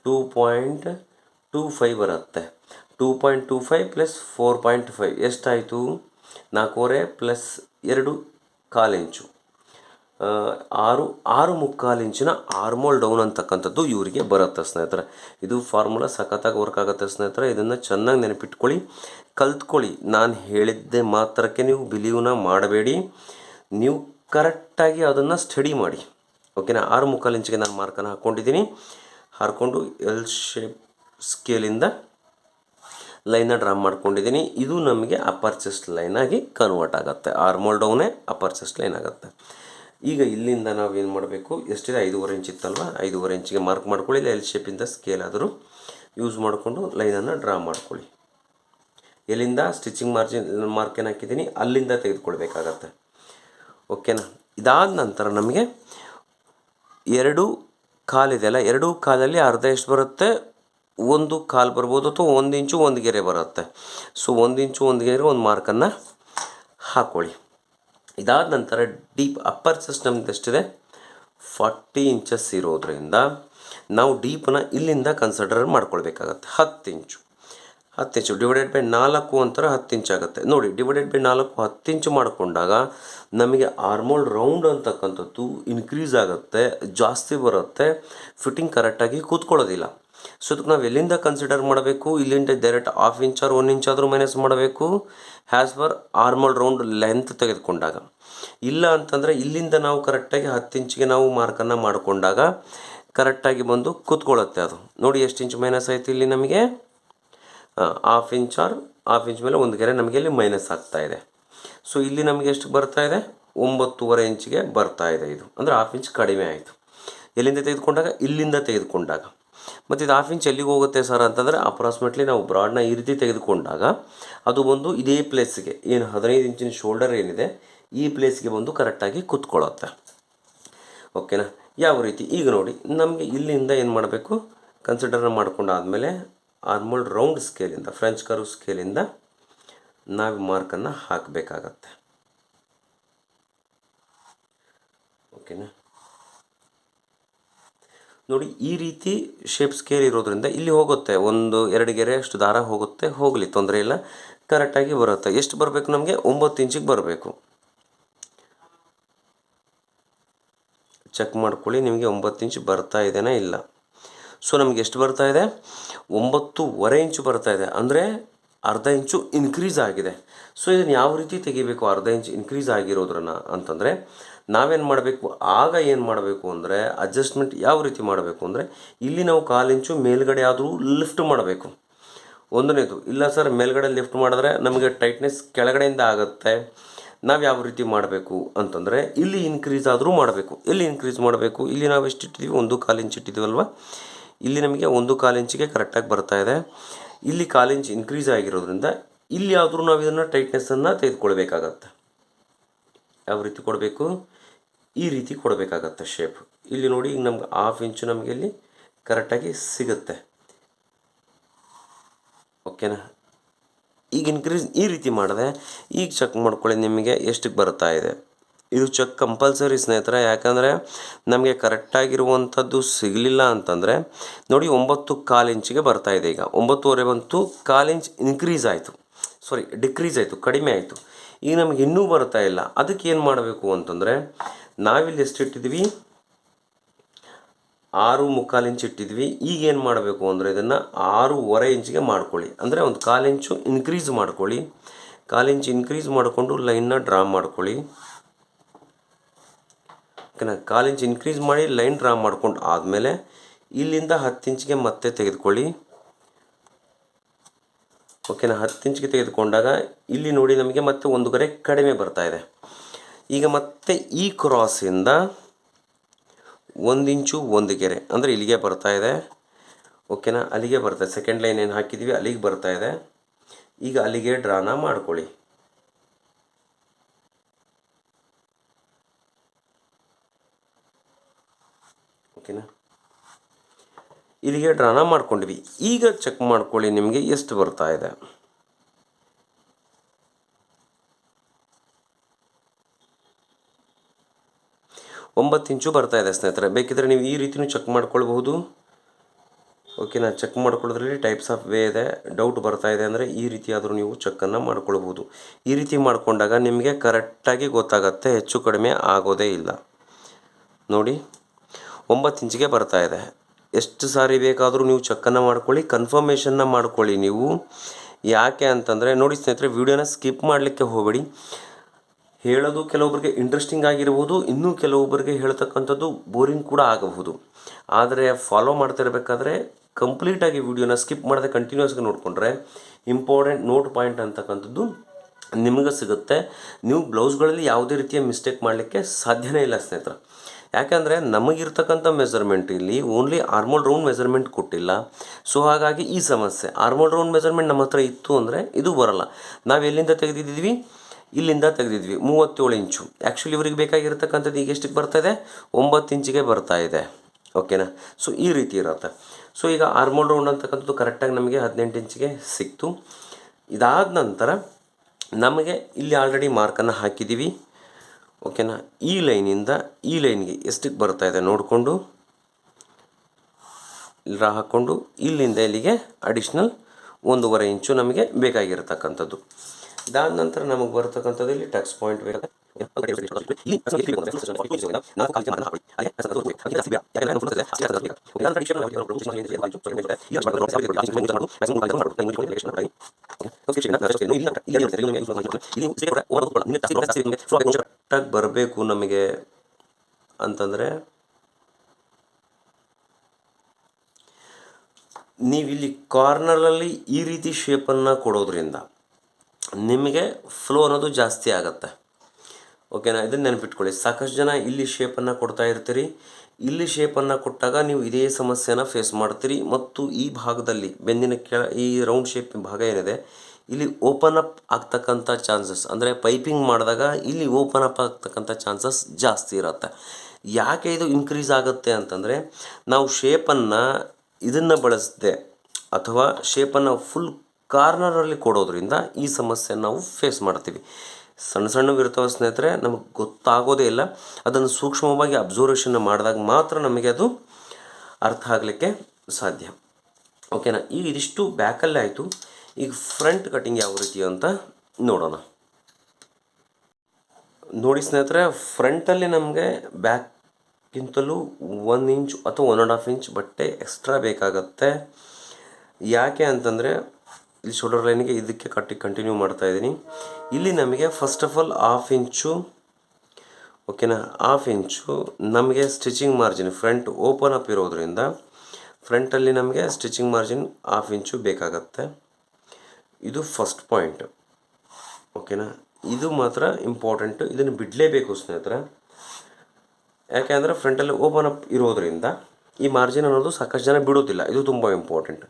ಟೂ ಪಾಯಿಂಟ್ ಟೂ ಫೈವ್ ಬರುತ್ತೆ. Two point two five plus four point five ಎಷ್ಟಾಯಿತು? ನಾಲ್ಕೂವರೆ ಪ್ಲಸ್ ಎರಡು ಕಾಲು ಇಂಚು ಆರು ಆರು ಮುಕ್ಕಾಲು ಇಂಚಿನ ಆರ್ಮೋಲ್ ಡೌನ್ ಅಂತಕ್ಕಂಥದ್ದು ಇವರಿಗೆ ಬರುತ್ತೆ ಸ್ನೇಹಿತರೆ. ಇದು ಫಾರ್ಮುಲಾ ಸಖತ್ತಾಗಿ ವರ್ಕ್ ಆಗುತ್ತೆ ಸ್ನೇಹಿತರೆ. ಇದನ್ನು ಚೆನ್ನಾಗಿ ನೆನಪಿಟ್ಕೊಳ್ಳಿ. ಕಲ್ತ್ಕೊಳ್ಳಿ. ನಾನು ಹೇಳಿದ್ದೆ ಮಾತ್ರಕ್ಕೆ ನೀವು ಬಿಲೀವ್ನ ಮಾಡಬೇಡಿ. ನೀವು ಕರೆಕ್ಟಾಗಿ ಅದನ್ನು ಸ್ಟಡಿ ಮಾಡಿ. ಓಕೆನಾ? ಆರು ಮುಕ್ಕಾಲು ಇಂಚಿಗೆ ನಾನು ಮಾರ್ಕನ್ನು ಹಾಕ್ಕೊಂಡಿದ್ದೀನಿ ಹಾಕ್ಕೊಂಡು ಎಲ್ ಶೇಪ್ ಸ್ಕೇಲಿಂದ ಲೈನ್ನ ಡ್ರಾ ಮಾಡ್ಕೊಂಡಿದ್ದೀನಿ. ಇದು ನಮಗೆ ಅಪರ್ಚೆಸ್ಟ್ ಲೈನಾಗಿ ಕನ್ವರ್ಟ್ ಆಗುತ್ತೆ. ಆರ್ಮೋಲ್ ಡೌನೇ ಅಪರ್ಚೆಸ್ಟ್ ಲೈನ್ ಆಗುತ್ತೆ. ಈಗ ಇಲ್ಲಿಂದ ನಾವು ಏನು ಮಾಡಬೇಕು? ಎಷ್ಟಿದೆ? ಐದೂವರೆ ಇಂಚ್ ಇತ್ತಲ್ವ? ಐದೂವರೆ ಇಂಚಿಗೆ ಮಾರ್ಕ್ ಮಾಡ್ಕೊಳ್ಳಿ. ಇಲ್ಲ ಎಲ್ ಶೇಪಿಂದ ಸ್ಕೇಲ್ ಆದರೂ ಯೂಸ್ ಮಾಡಿಕೊಂಡು ಲೈನನ್ನು ಡ್ರಾ ಮಾಡ್ಕೊಳ್ಳಿ. ಎಲ್ಲಿಂದ? ಸ್ಟಿಚಿಂಗ್ ಮಾರ್ಜಿನ್ ಮಾರ್ಕ್ ಏನು ಹಾಕಿದ್ದೀನಿ? ಅಲ್ಲಿಂದ ತೆಗೆದುಕೊಳ್ಬೇಕಾಗತ್ತೆ. ಓಕೆನಾ ಇದಾದ ನಂತರ ನಮಗೆ ಎರಡು ಕಾಲಿದೆಯಲ್ಲ ಎರಡೂ ಕಾಲಲ್ಲಿ ಅರ್ಧ ಎಷ್ಟು ಬರುತ್ತೆ? ಒಂದು ಕಾಲು ಬರ್ಬೋದು ಅಥವಾ ಒಂದು ಇಂಚು ಒಂದು ಗೆರೆ ಬರುತ್ತೆ. ಸೊ ಒಂದು ಇಂಚು ಒಂದು ಗೆರೆ ಒಂದು ಮಾರ್ಕನ್ನು ಹಾಕ್ಕೊಳ್ಳಿ ಇದಾದ ನಂತರ ಡೀಪ್ ಅಪ್ಪರ್ ಚೆಸ್ಟ್ ನಮ್ದು ಎಷ್ಟಿದೆ? ಫಾರ್ಟಿ ಇಂಚಸ್ ಇರೋದ್ರಿಂದ ನಾವು ಡೀಪನ್ನ ಇಲ್ಲಿಂದ ಕನ್ಸಿಡರ್ ಮಾಡ್ಕೊಳ್ಬೇಕಾಗತ್ತೆ. ಹತ್ತು ಇಂಚು ಹತ್ತು ಇಂಚು ಡಿವೈಡೆಡ್ ಬೈ ನಾಲ್ಕು ಅಂತರ ಹತ್ತು ಇಂಚ್ ಆಗುತ್ತೆ. ನೋಡಿ ಡಿವೈಡೆಡ್ ಬೈ ನಾಲ್ಕು ಹತ್ತು ಇಂಚು ಮಾಡಿಕೊಂಡಾಗ ನಮಗೆ ಆರ್ಮೋಲ್ ರೌಂಡ್ ಅಂತಕ್ಕಂಥದ್ದು ಇನ್ಕ್ರೀಸ್ ಆಗುತ್ತೆ, ಜಾಸ್ತಿ ಬರುತ್ತೆ. ಫಿಟ್ಟಿಂಗ್ ಕರೆಕ್ಟಾಗಿ ಕೂತ್ಕೊಳ್ಳೋದಿಲ್ಲ. ಸೊ ಅದಕ್ಕೆ ನಾವು ಎಲ್ಲಿಂದ ಕನ್ಸಿಡರ್ ಮಾಡಬೇಕು? ಇಲ್ಲಿಂದ direct half inch or one inch ಆದರೂ ಮೈನಸ್ ಮಾಡಬೇಕು. As per armhole round length ತೆಗೆದುಕೊಂಡಾಗ. ಇಲ್ಲ ಅಂತಂದರೆ ಇಲ್ಲಿಂದ ನಾವು ಕರೆಕ್ಟಾಗಿ ಹತ್ತು ಇಂಚಿಗೆ ನಾವು ಮಾರ್ಕನ್ನು ಮಾಡಿಕೊಂಡಾಗ ಕರೆಕ್ಟಾಗಿ ಬಂದು ಕೂತ್ಕೊಳ್ಳುತ್ತೆ ಅದು. ನೋಡಿ ಎಷ್ಟು ಇಂಚ್ ಮೈನಸ್ ಆಯಿತು ಇಲ್ಲಿ ನಮಗೆ? Half inch or half inch ಮೇಲೆ ಒಂದು ಗೆರೆ ನಮಗೆ ಇಲ್ಲಿ ಮೈನಸ್ ಆಗ್ತಾ ಇದೆ. ಸೊ ಇಲ್ಲಿ ನಮಗೆ ಎಷ್ಟು ಬರ್ತಾ ಇದೆ? ಒಂಬತ್ತೂವರೆ ಇಂಚಿಗೆ ಬರ್ತಾ ಇದೆ ಇದು. ಅಂದರೆ ಹಾಫ್ ಇಂಚ್ ಕಡಿಮೆ ಆಯಿತು. ಎಲ್ಲಿಂದ ತೆಗೆದುಕೊಂಡಾಗ? ಇಲ್ಲಿಂದ ತೆಗೆದುಕೊಂಡಾಗ. ಮತ್ತು ಇದು ಹಾಫ್ ಇಂಚ್ ಎಲ್ಲಿಗೆ ಹೋಗುತ್ತೆ ಸರ್ ಅಂತಂದರೆ ಅಪ್ರಾಕ್ಸಿಮೇಟ್ಲಿ ನಾವು ಬ್ರಾಡ್ನ ಈ ರೀತಿ ತೆಗೆದುಕೊಂಡಾಗ ಅದು ಬಂದು ಇದೇ ಪ್ಲೇಸ್ಗೆ ಏನು ಹದಿನೈದು ಇಂಚಿನ ಶೋಲ್ಡರ್ ಏನಿದೆ, ಈ ಪ್ಲೇಸ್ಗೆ ಬಂದು ಕರೆಕ್ಟಾಗಿ ಕೂತ್ಕೊಳ್ಳುತ್ತೆ. ಓಕೆನಾ ಯಾವ ರೀತಿ? ಈಗ ನೋಡಿ, ನಮಗೆ ಇಲ್ಲಿಂದ ಏನು ಮಾಡಬೇಕು? ಕನ್ಸಿಡರ್ ಮಾಡ್ಕೊಂಡಾದಮೇಲೆ ಆರ್ಮೋಲ್ಡ್ ರೌಂಡ್ ಸ್ಕೇಲಿಂದ ಫ್ರೆಂಚ್ ಕರು ಸ್ಕೇಲಿಂದ ನಾವು ಮಾರ್ಕನ್ನು ಹಾಕಬೇಕಾಗತ್ತೆ. ಓಕೆನಾ ನೋಡಿ, ಈ ರೀತಿ ಶೇಪ್ ಸ್ಕೇರ್ ಇರೋದ್ರಿಂದ ಇಲ್ಲಿ ಹೋಗುತ್ತೆ. ಒಂದು, ಎರಡು ಗೆರೆ ಅಷ್ಟು ದಾರ ಹೋಗುತ್ತೆ, ಹೋಗಲಿ, ತೊಂದರೆ ಇಲ್ಲ. ಕರೆಕ್ಟಾಗಿ ಬರುತ್ತೆ. ಎಷ್ಟು ಬರಬೇಕು ನಮಗೆ? ಒಂಬತ್ತು ಇಂಚಿಗೆ ಬರಬೇಕು. ಚೆಕ್ ಮಾಡ್ಕೊಳ್ಳಿ, ನಿಮಗೆ ಒಂಬತ್ತು ಇಂಚ್ ಬರ್ತಾ ಇದೆನಾ ಇಲ್ಲ? ಸೊ ನಮಗೆ ಎಷ್ಟು ಬರ್ತಾ ಇದೆ? ಒಂಬತ್ತೂವರೆ ಇಂಚು ಬರ್ತಾ ಇದೆ. ಅಂದರೆ, ಅರ್ಧ ಇಂಚು ಇನ್ಕ್ರೀಸ್ ಆಗಿದೆ. ಸೊ ಇದನ್ನು ಯಾವ ರೀತಿ ತೆಗಿಬೇಕು? ಅರ್ಧ ಇಂಚು ಇನ್ಕ್ರೀಸ್ ಆಗಿರೋದ್ರನ್ನ ಅಂತಂದರೆ ನಾವೇನು ಮಾಡಬೇಕು? ಆಗ ಏನು ಮಾಡಬೇಕು ಅಂದರೆ ಅಡ್ಜಸ್ಟ್ಮೆಂಟ್ ಯಾವ ರೀತಿ ಮಾಡಬೇಕು ಅಂದರೆ, ಇಲ್ಲಿ ನಾವು ಕಾಲಿಂಚು ಮೇಲ್ಗಡೆ ಆದರೂ ಲಿಫ್ಟ್ ಮಾಡಬೇಕು. ಒಂದನೇದು, ಇಲ್ಲ ಸರ್ ಮೇಲ್ಗಡೆ ಲಿಫ್ಟ್ ಮಾಡಿದ್ರೆ ನಮಗೆ ಟೈಟ್ನೆಸ್ ಕೆಳಗಡೆಯಿಂದ ಆಗುತ್ತೆ. ನಾವು ಯಾವ ರೀತಿ ಮಾಡಬೇಕು ಅಂತಂದರೆ, ಇಲ್ಲಿ ಇನ್ಕ್ರೀಸ್ ಆದರೂ ಮಾಡಬೇಕು. ಎಲ್ಲಿ ಇನ್ಕ್ರೀಸ್ ಮಾಡಬೇಕು? ಇಲ್ಲಿ ನಾವು ಎಷ್ಟು ಇಟ್ಟಿದ್ದೀವಿ ಒಂದು ಕಾಲು ಇಂಚ್ ಇಟ್ಟಿದ್ದೀವಲ್ವ ಇಲ್ಲಿ ನಮಗೆ ಒಂದು ಕಾಲು ಇಂಚಿಗೆ ಕರೆಕ್ಟಾಗಿ ಬರ್ತಾ ಇದೆ. ಇಲ್ಲಿ ಕಾಲಿಂಚ್ ಇನ್ಕ್ರೀಸ್ ಆಗಿರೋದ್ರಿಂದ, ಇಲ್ಲಿ ಆದರೂ ನಾವು ಇದನ್ನು ಟೈಟ್ನೆಸ್ಸನ್ನು ತೆಗೆದುಕೊಳ್ಬೇಕಾಗತ್ತೆ. ಯಾವ ರೀತಿ ಕೊಡಬೇಕು? ಈ ರೀತಿ ಕೊಡಬೇಕಾಗತ್ತೆ ಶೇಪ್ ಇಲ್ಲಿ ನೋಡಿ, ಈಗ ನಮ್ಗೆ ಹಾಫ್ ಇಂಚು ನಮಗೆ ಇಲ್ಲಿ ಕರೆಕ್ಟಾಗಿ ಸಿಗುತ್ತೆ. ಓಕೆನಾ ಈಗ ಇನ್ಕ್ರೀಸ್ ಈ ರೀತಿ ಮಾಡಿದೆ ಈಗ ಚೆಕ್ ಮಾಡ್ಕೊಳ್ಳಿ ನಿಮಗೆ ಎಷ್ಟಕ್ಕೆ ಬರ್ತಾ ಇದೆ. ಇದು ಚೆಕ್ ಕಂಪಲ್ಸರಿ ಸ್ನೇಹಿತರೆ, ಯಾಕಂದರೆ ನಮಗೆ ಕರೆಕ್ಟಾಗಿರುವಂಥದ್ದು ಸಿಗಲಿಲ್ಲ ಅಂತಂದರೆ, ನೋಡಿ ಒಂಬತ್ತು ಕಾಲು ಇಂಚಿಗೆ ಬರ್ತಾ ಇದೆ ಈಗ. ಒಂಬತ್ತುವರೆ ಬಂತು, ಕಾಲು ಇಂಚ್ ಇನ್ಕ್ರೀಸ್ ಆಯಿತು. ಸಾರಿ ಡಿಕ್ರೀಸ್ ಆಯಿತು, ಕಡಿಮೆ ಆಯಿತು. ಈಗ ನಮಗೆ ಇನ್ನೂ ಬರ್ತಾ ಇಲ್ಲ. ಅದಕ್ಕೆ ಏನು ಮಾಡಬೇಕು ಅಂತಂದರೆ ನಾವಿಲ್ಲಿ ಎಷ್ಟು ಇಟ್ಟಿದ್ವಿ ಆರು ಮುಕ್ಕಾಲು ಇಂಚ್ ಇಟ್ಟಿದ್ವಿ ಈಗ ಏನು ಮಾಡಬೇಕು ಅಂದರೆ ಇದನ್ನು ಆರೂವರೆ ಇಂಚಿಗೆ ಮಾಡ್ಕೊಳ್ಳಿ. ಅಂದರೆ ಒಂದು ಕಾಲು ಇಂಚು ಇನ್ಕ್ರೀಸ್ ಮಾಡ್ಕೊಳ್ಳಿ. ಕಾಲು ಇಂಚು ಇನ್ಕ್ರೀಸ್ ಮಾಡಿಕೊಂಡು ಲೈನ್ನ ಡ್ರಾ ಮಾಡ್ಕೊಳ್ಳಿ. ಓಕೆನಾ? ಕಾಲು ಇಂಚ್ ಇನ್ಕ್ರೀಸ್ ಮಾಡಿ ಲೈನ್ ಡ್ರಾ ಮಾಡ್ಕೊಂಡು ಆದಮೇಲೆ ಇಲ್ಲಿಂದ ಹತ್ತು ಇಂಚಿಗೆ ಮತ್ತೆ ತೆಗೆದುಕೊಳ್ಳಿ. ಓಕೆನಾ? ಹತ್ತು ಇಂಚಿಗೆ ತೆಗೆದುಕೊಂಡಾಗ ಇಲ್ಲಿ ನೋಡಿ ನಮಗೆ ಮತ್ತೆ ಒಂದು ಗರೆ ಕಡಿಮೆ ಬರ್ತಾ ಇದೆ. ಈಗ ಮತ್ತೆ ಈ ಕ್ರಾಸಿಂದ ಒಂದು ಇಂಚು ಒಂದು ಗೆರೆ. ಅಂದರೆ ಇಲ್ಲಿಗೆ ಬರ್ತಾ ಇದೆ. ಓಕೆನಾ ಅಲ್ಲಿಗೆ ಬರ್ತಾ ಇದೆ ಸೆಕೆಂಡ್ ಲೈನ್ ಏನು ಹಾಕಿದ್ವಿ? ಅಲ್ಲಿಗೆ ಬರ್ತಾ ಇದೆ. ಈಗ ಅಲ್ಲಿಗೆ ಡ್ರಾನ ಮಾಡ್ಕೊಳ್ಳಿ. ಓಕೆನಾ ಇಲ್ಲಿಗೆ ಡ್ರಾನ ಮಾಡ್ಕೊಂಡ್ವಿ. ಈಗ ಚೆಕ್ ಮಾಡ್ಕೊಳ್ಳಿ ನಿಮಗೆ ಎಷ್ಟು ಬರ್ತಾ ಇದೆ. ಒಂಬತ್ತು ಇಂಚು ಬರ್ತಾ ಇದೆ ಸ್ನೇಹಿತರೆ. ಬೇಕಿದ್ರೆ ನೀವು ಈ ರೀತಿಯೂ ಚೆಕ್ ಮಾಡ್ಕೊಳ್ಬಹುದು. ಓಕೆನಾ ಚೆಕ್ ಮಾಡ್ಕೊಳ್ಳೋದ್ರಲ್ಲಿ ಟೈಪ್ಸ್ ಆಫ್ ವೇ ಇದೆ. ಡೌಟ್ ಬರ್ತಾ ಇದೆ ಅಂದರೆ ಈ ರೀತಿಯಾದರೂ ನೀವು ಚೆಕ್ಕನ್ನು ಮಾಡ್ಕೊಳ್ಬೋದು ಈ ರೀತಿ ಮಾಡಿಕೊಂಡಾಗ ನಿಮಗೆ ಕರೆಕ್ಟಾಗಿ ಗೊತ್ತಾಗತ್ತೆ, ಹೆಚ್ಚು ಕಡಿಮೆ ಆಗೋದೇ ಇಲ್ಲ. ನೋಡಿ, ಒಂಬತ್ತು ಇಂಚಿಗೆ ಬರ್ತಾ ಇದೆ. ಎಷ್ಟು ಸಾರಿ ಬೇಕಾದರೂ ನೀವು ಚೆಕ್ಕನ್ನು ಮಾಡ್ಕೊಳ್ಳಿ ಕನ್ಫರ್ಮೇಷನ್ನ ಮಾಡ್ಕೊಳ್ಳಿ ನೀವು. ಯಾಕೆ ಅಂತಂದರೆ, ನೋಡಿ ಸ್ನೇಹಿತರೆ ವೀಡಿಯೋನ ಸ್ಕಿಪ್ ಮಾಡಲಿಕ್ಕೆ ಹೋಗಬೇಡಿ. ಹೇಳೋದು ಕೆಲವೊಬ್ಬರಿಗೆ ಇಂಟ್ರೆಸ್ಟಿಂಗ್ ಆಗಿರ್ಬೋದು, ಇನ್ನೂ ಕೆಲವೊಬ್ಬರಿಗೆ ಹೇಳ್ತಕ್ಕಂಥದ್ದು ಬೋರಿಂಗ್ ಕೂಡ ಆಗಬಹುದು. ಆದರೆ ಫಾಲೋ ಮಾಡ್ತಿರ್ಬೇಕಾದ್ರೆ ಕಂಪ್ಲೀಟಾಗಿ ವಿಡಿಯೋನ ಸ್ಕಿಪ್ ಮಾಡದೆ ಕಂಟಿನ್ಯೂಸ್ಗೆ ನೋಡಿಕೊಂಡ್ರೆ ಇಂಪಾರ್ಟೆಂಟ್ ನೋಟ್ ಪಾಯಿಂಟ್ ಅಂತಕ್ಕಂಥದ್ದು ನಿಮಗೆ ಸಿಗುತ್ತೆ. ನೀವು ಬ್ಲೌಸ್ಗಳಲ್ಲಿ ಯಾವುದೇ ರೀತಿಯ ಮಿಸ್ಟೇಕ್ ಮಾಡಲಿಕ್ಕೆ ಸಾಧ್ಯನೇ ಇಲ್ಲ ಸ್ನೇಹಿತರೆ. ಯಾಕೆಂದರೆ ನಮಗಿರ್ತಕ್ಕಂಥ ಮೆಜರ್ಮೆಂಟ್ ಇಲ್ಲಿ ಓನ್ಲಿ ಆರ್ಮೋಲ್ ರೌಂಡ್ ಮೆಜರ್ಮೆಂಟ್ ಕೊಟ್ಟಿಲ್ಲ. ಸೊ ಹಾಗಾಗಿ ಈ ಸಮಸ್ಯೆ ಆರ್ಮೋಲ್ ರೌಂಡ್ ಮೆಜರ್ಮೆಂಟ್ ನಮ್ಮ ಹತ್ರ ಇತ್ತು ಅಂದರೆ ಇದು ಬರಲ್ಲ. ನಾವು ಎಲ್ಲಿಂದ ತೆಗೆದಿದ್ದೀವಿ? ಇಲ್ಲಿಂದ ತೆಗೆದಿದ್ವಿ. ಮೂವತ್ತೇಳು ಇಂಚು. ಆ್ಯಕ್ಚುಲಿ ಇವ್ರಿಗೆ ಬೇಕಾಗಿರ್ತಕ್ಕಂಥದ್ದು ಈಗ ಎಷ್ಟಕ್ಕೆ ಇದೆ ಒಂಬತ್ತು ಇಂಚಿಗೆ ಬರ್ತಾ ಇದೆ. ಓಕೆನಾ ಸೊ ಈ ರೀತಿ ಇರುತ್ತೆ. ಸೊ ಈಗ ಆರ್ಮೋಲ್ ರೌಂಡ್ ಅಂತಕ್ಕಂಥದ್ದು ಕರೆಕ್ಟಾಗಿ ನಮಗೆ ಹದಿನೆಂಟು ಇಂಚಿಗೆ ಸಿಕ್ತು. ಇದಾದ ನಂತರ ನಮಗೆ ಇಲ್ಲಿ ಆಲ್ರೆಡಿ ಮಾರ್ಕನ್ನು ಹಾಕಿದ್ದೀವಿ ಓಕೆನಾ ಈ ಲೈನಿಂದ ಈ ಲೈನ್ಗೆ ಎಷ್ಟಕ್ಕೆ ಬರ್ತಾ ಇದೆ ನೋಡಿಕೊಂಡು. ಡ್ರಾ ಹಾಕ್ಕೊಂಡು ಇಲ್ಲಿಂದ ಇಲ್ಲಿಗೆ ಅಡಿಷ್ನಲ್ ಒಂದೂವರೆ ಇಂಚು ನಮಗೆ ಬೇಕಾಗಿರತಕ್ಕಂಥದ್ದು. ಇದಾದ ನಂತರ ನಮಗೆ ಬರ್ತಕ್ಕಂಥದ್ದು ಇಲ್ಲಿ ಟಕ್ಸ್ ಪಾಯಿಂಟ್ ಬೇಕಾದ್ರೆ ಬರಬೇಕು ನಮಗೆ ಅಂತಂದ್ರೆ, ನೀವಿಲ್ಲಿ ಕಾರ್ನರ್ ಅಲ್ಲಿ ಈ ರೀತಿ ಶೇಪನ್ನು ಕೊಡೋದ್ರಿಂದ ನಿಮಗೆ ಫ್ಲೋ ಅನ್ನೋದು ಜಾಸ್ತಿ ಆಗುತ್ತೆ. ಓಕೆನಾ ಇದನ್ನು ನೆನಪಿಟ್ಕೊಳ್ಳಿ. ಸಾಕಷ್ಟು ಜನ ಇಲ್ಲಿ ಶೇಪನ್ನು ಕೊಡ್ತಾ ಇರ್ತೀರಿ. ಇಲ್ಲಿ ಶೇಪನ್ನು ಕೊಟ್ಟಾಗ ನೀವು ಇದೇ ಸಮಸ್ಯೆನ ಫೇಸ್ ಮಾಡ್ತೀರಿ. ಮತ್ತು ಈ ಭಾಗದಲ್ಲಿ ಬೆನ್ನಿನ ಕೆಳ, ಈ ರೌಂಡ್ ಶೇಪ್ ಭಾಗ ಏನಿದೆ, ಇಲ್ಲಿ ಓಪನ್ ಅಪ್ ಆಗ್ತಕ್ಕಂಥ ಚಾನ್ಸಸ್ ಅಂದರೆ ಪೈಪಿಂಗ್ ಮಾಡಿದಾಗ ಇಲ್ಲಿ ಓಪನ್ ಅಪ್ ಆಗ್ತಕ್ಕಂಥ ಚಾನ್ಸಸ್ ಜಾಸ್ತಿ ಇರುತ್ತೆ. ಯಾಕೆ ಇದು ಇನ್ಕ್ರೀಸ್ ಆಗುತ್ತೆ ಅಂತಂದರೆ, ನಾವು ಶೇಪನ್ನು ಇದನ್ನು ಬಳಸದೆ, ಅಥವಾ ಶೇಪನ್ನು ಫುಲ್ ಕಾರ್ನರಲ್ಲಿ ಕೊಡೋದ್ರಿಂದ ಈ ಸಮಸ್ಯೆ ನಾವು ಫೇಸ್ ಮಾಡ್ತೀವಿ. ಸಣ್ಣ ಸಣ್ಣ ಇರ್ತವೆ ಸ್ನೇಹಿತರೆ, ನಮಗೆ ಗೊತ್ತಾಗೋದೇ ಇಲ್ಲ. ಅದನ್ನು ಸೂಕ್ಷ್ಮವಾಗಿ ಅಬ್ಸರ್ವೇಷನ್ ಮಾಡಿದಾಗ ಮಾತ್ರ ನಮಗೆ ಅದು ಅರ್ಥ ಆಗಲಿಕ್ಕೆ ಸಾಧ್ಯ. ಓಕೆನಾ ಈಗ ಇದಿಷ್ಟು ಬ್ಯಾಕಲ್ಲೇ ಆಯಿತು. ಈಗ ಫ್ರಂಟ್ ಕಟಿಂಗ್ ಯಾವ ರೀತಿ ಅಂತ ನೋಡೋಣ. ನೋಡಿ ಸ್ನೇಹಿತರೆ ಫ್ರಂಟಲ್ಲಿ ನಮಗೆ ಬ್ಯಾಕ್ಗಿಂತಲೂ ಒನ್ ಇಂಚ್ ಅಥವಾ ಒನ್ ಆ್ಯಂಡ್ ಹಾಫ್ ಇಂಚ್ ಬಟ್ಟೆ ಎಕ್ಸ್ಟ್ರಾ ಬೇಕಾಗತ್ತೆ. ಯಾಕೆ ಅಂತಂದರೆ ಇಲ್ಲಿ ಶೋಲ್ಡರ್ ಲೈನಿಗೆ ಇದಕ್ಕೆ ಕಟ್ಟಿ ಕಂಟಿನ್ಯೂ ಮಾಡ್ತಾ ಇದ್ದೀನಿ. ಇಲ್ಲಿ ನಮಗೆ first of all half inch ಓಕೆನಾ ಹಾಫ್ ಇಂಚು ನಮಗೆ stitching margin front open up ಇರೋದ್ರಿಂದ ಫ್ರಂಟಲ್ಲಿ ನಮಗೆ ಸ್ಟಿಚಿಂಗ್ ಮಾರ್ಜಿನ್ ಹಾಫ್ ಇಂಚು ಬೇಕಾಗತ್ತೆ. ಇದು ಫಸ್ಟ್ ಪಾಯಿಂಟ್ ಓಕೆನಾ ಇದು ಮಾತ್ರ ಇಂಪಾರ್ಟೆಂಟು ಇದನ್ನು ಬಿಡಲೇಬೇಕು ಸ್ನೇಹಿತರೆ. ಯಾಕೆ ಅಂದರೆ ಫ್ರಂಟಲ್ಲಿ ಓಪನ್ ಅಪ್ ಇರೋದ್ರಿಂದ ಈ ಮಾರ್ಜಿನ್ ಅನ್ನೋದು ಸಾಕಷ್ಟು ಜನ ಬಿಡೋದಿಲ್ಲ, ಇದು ತುಂಬ ಇಂಪಾರ್ಟೆಂಟ್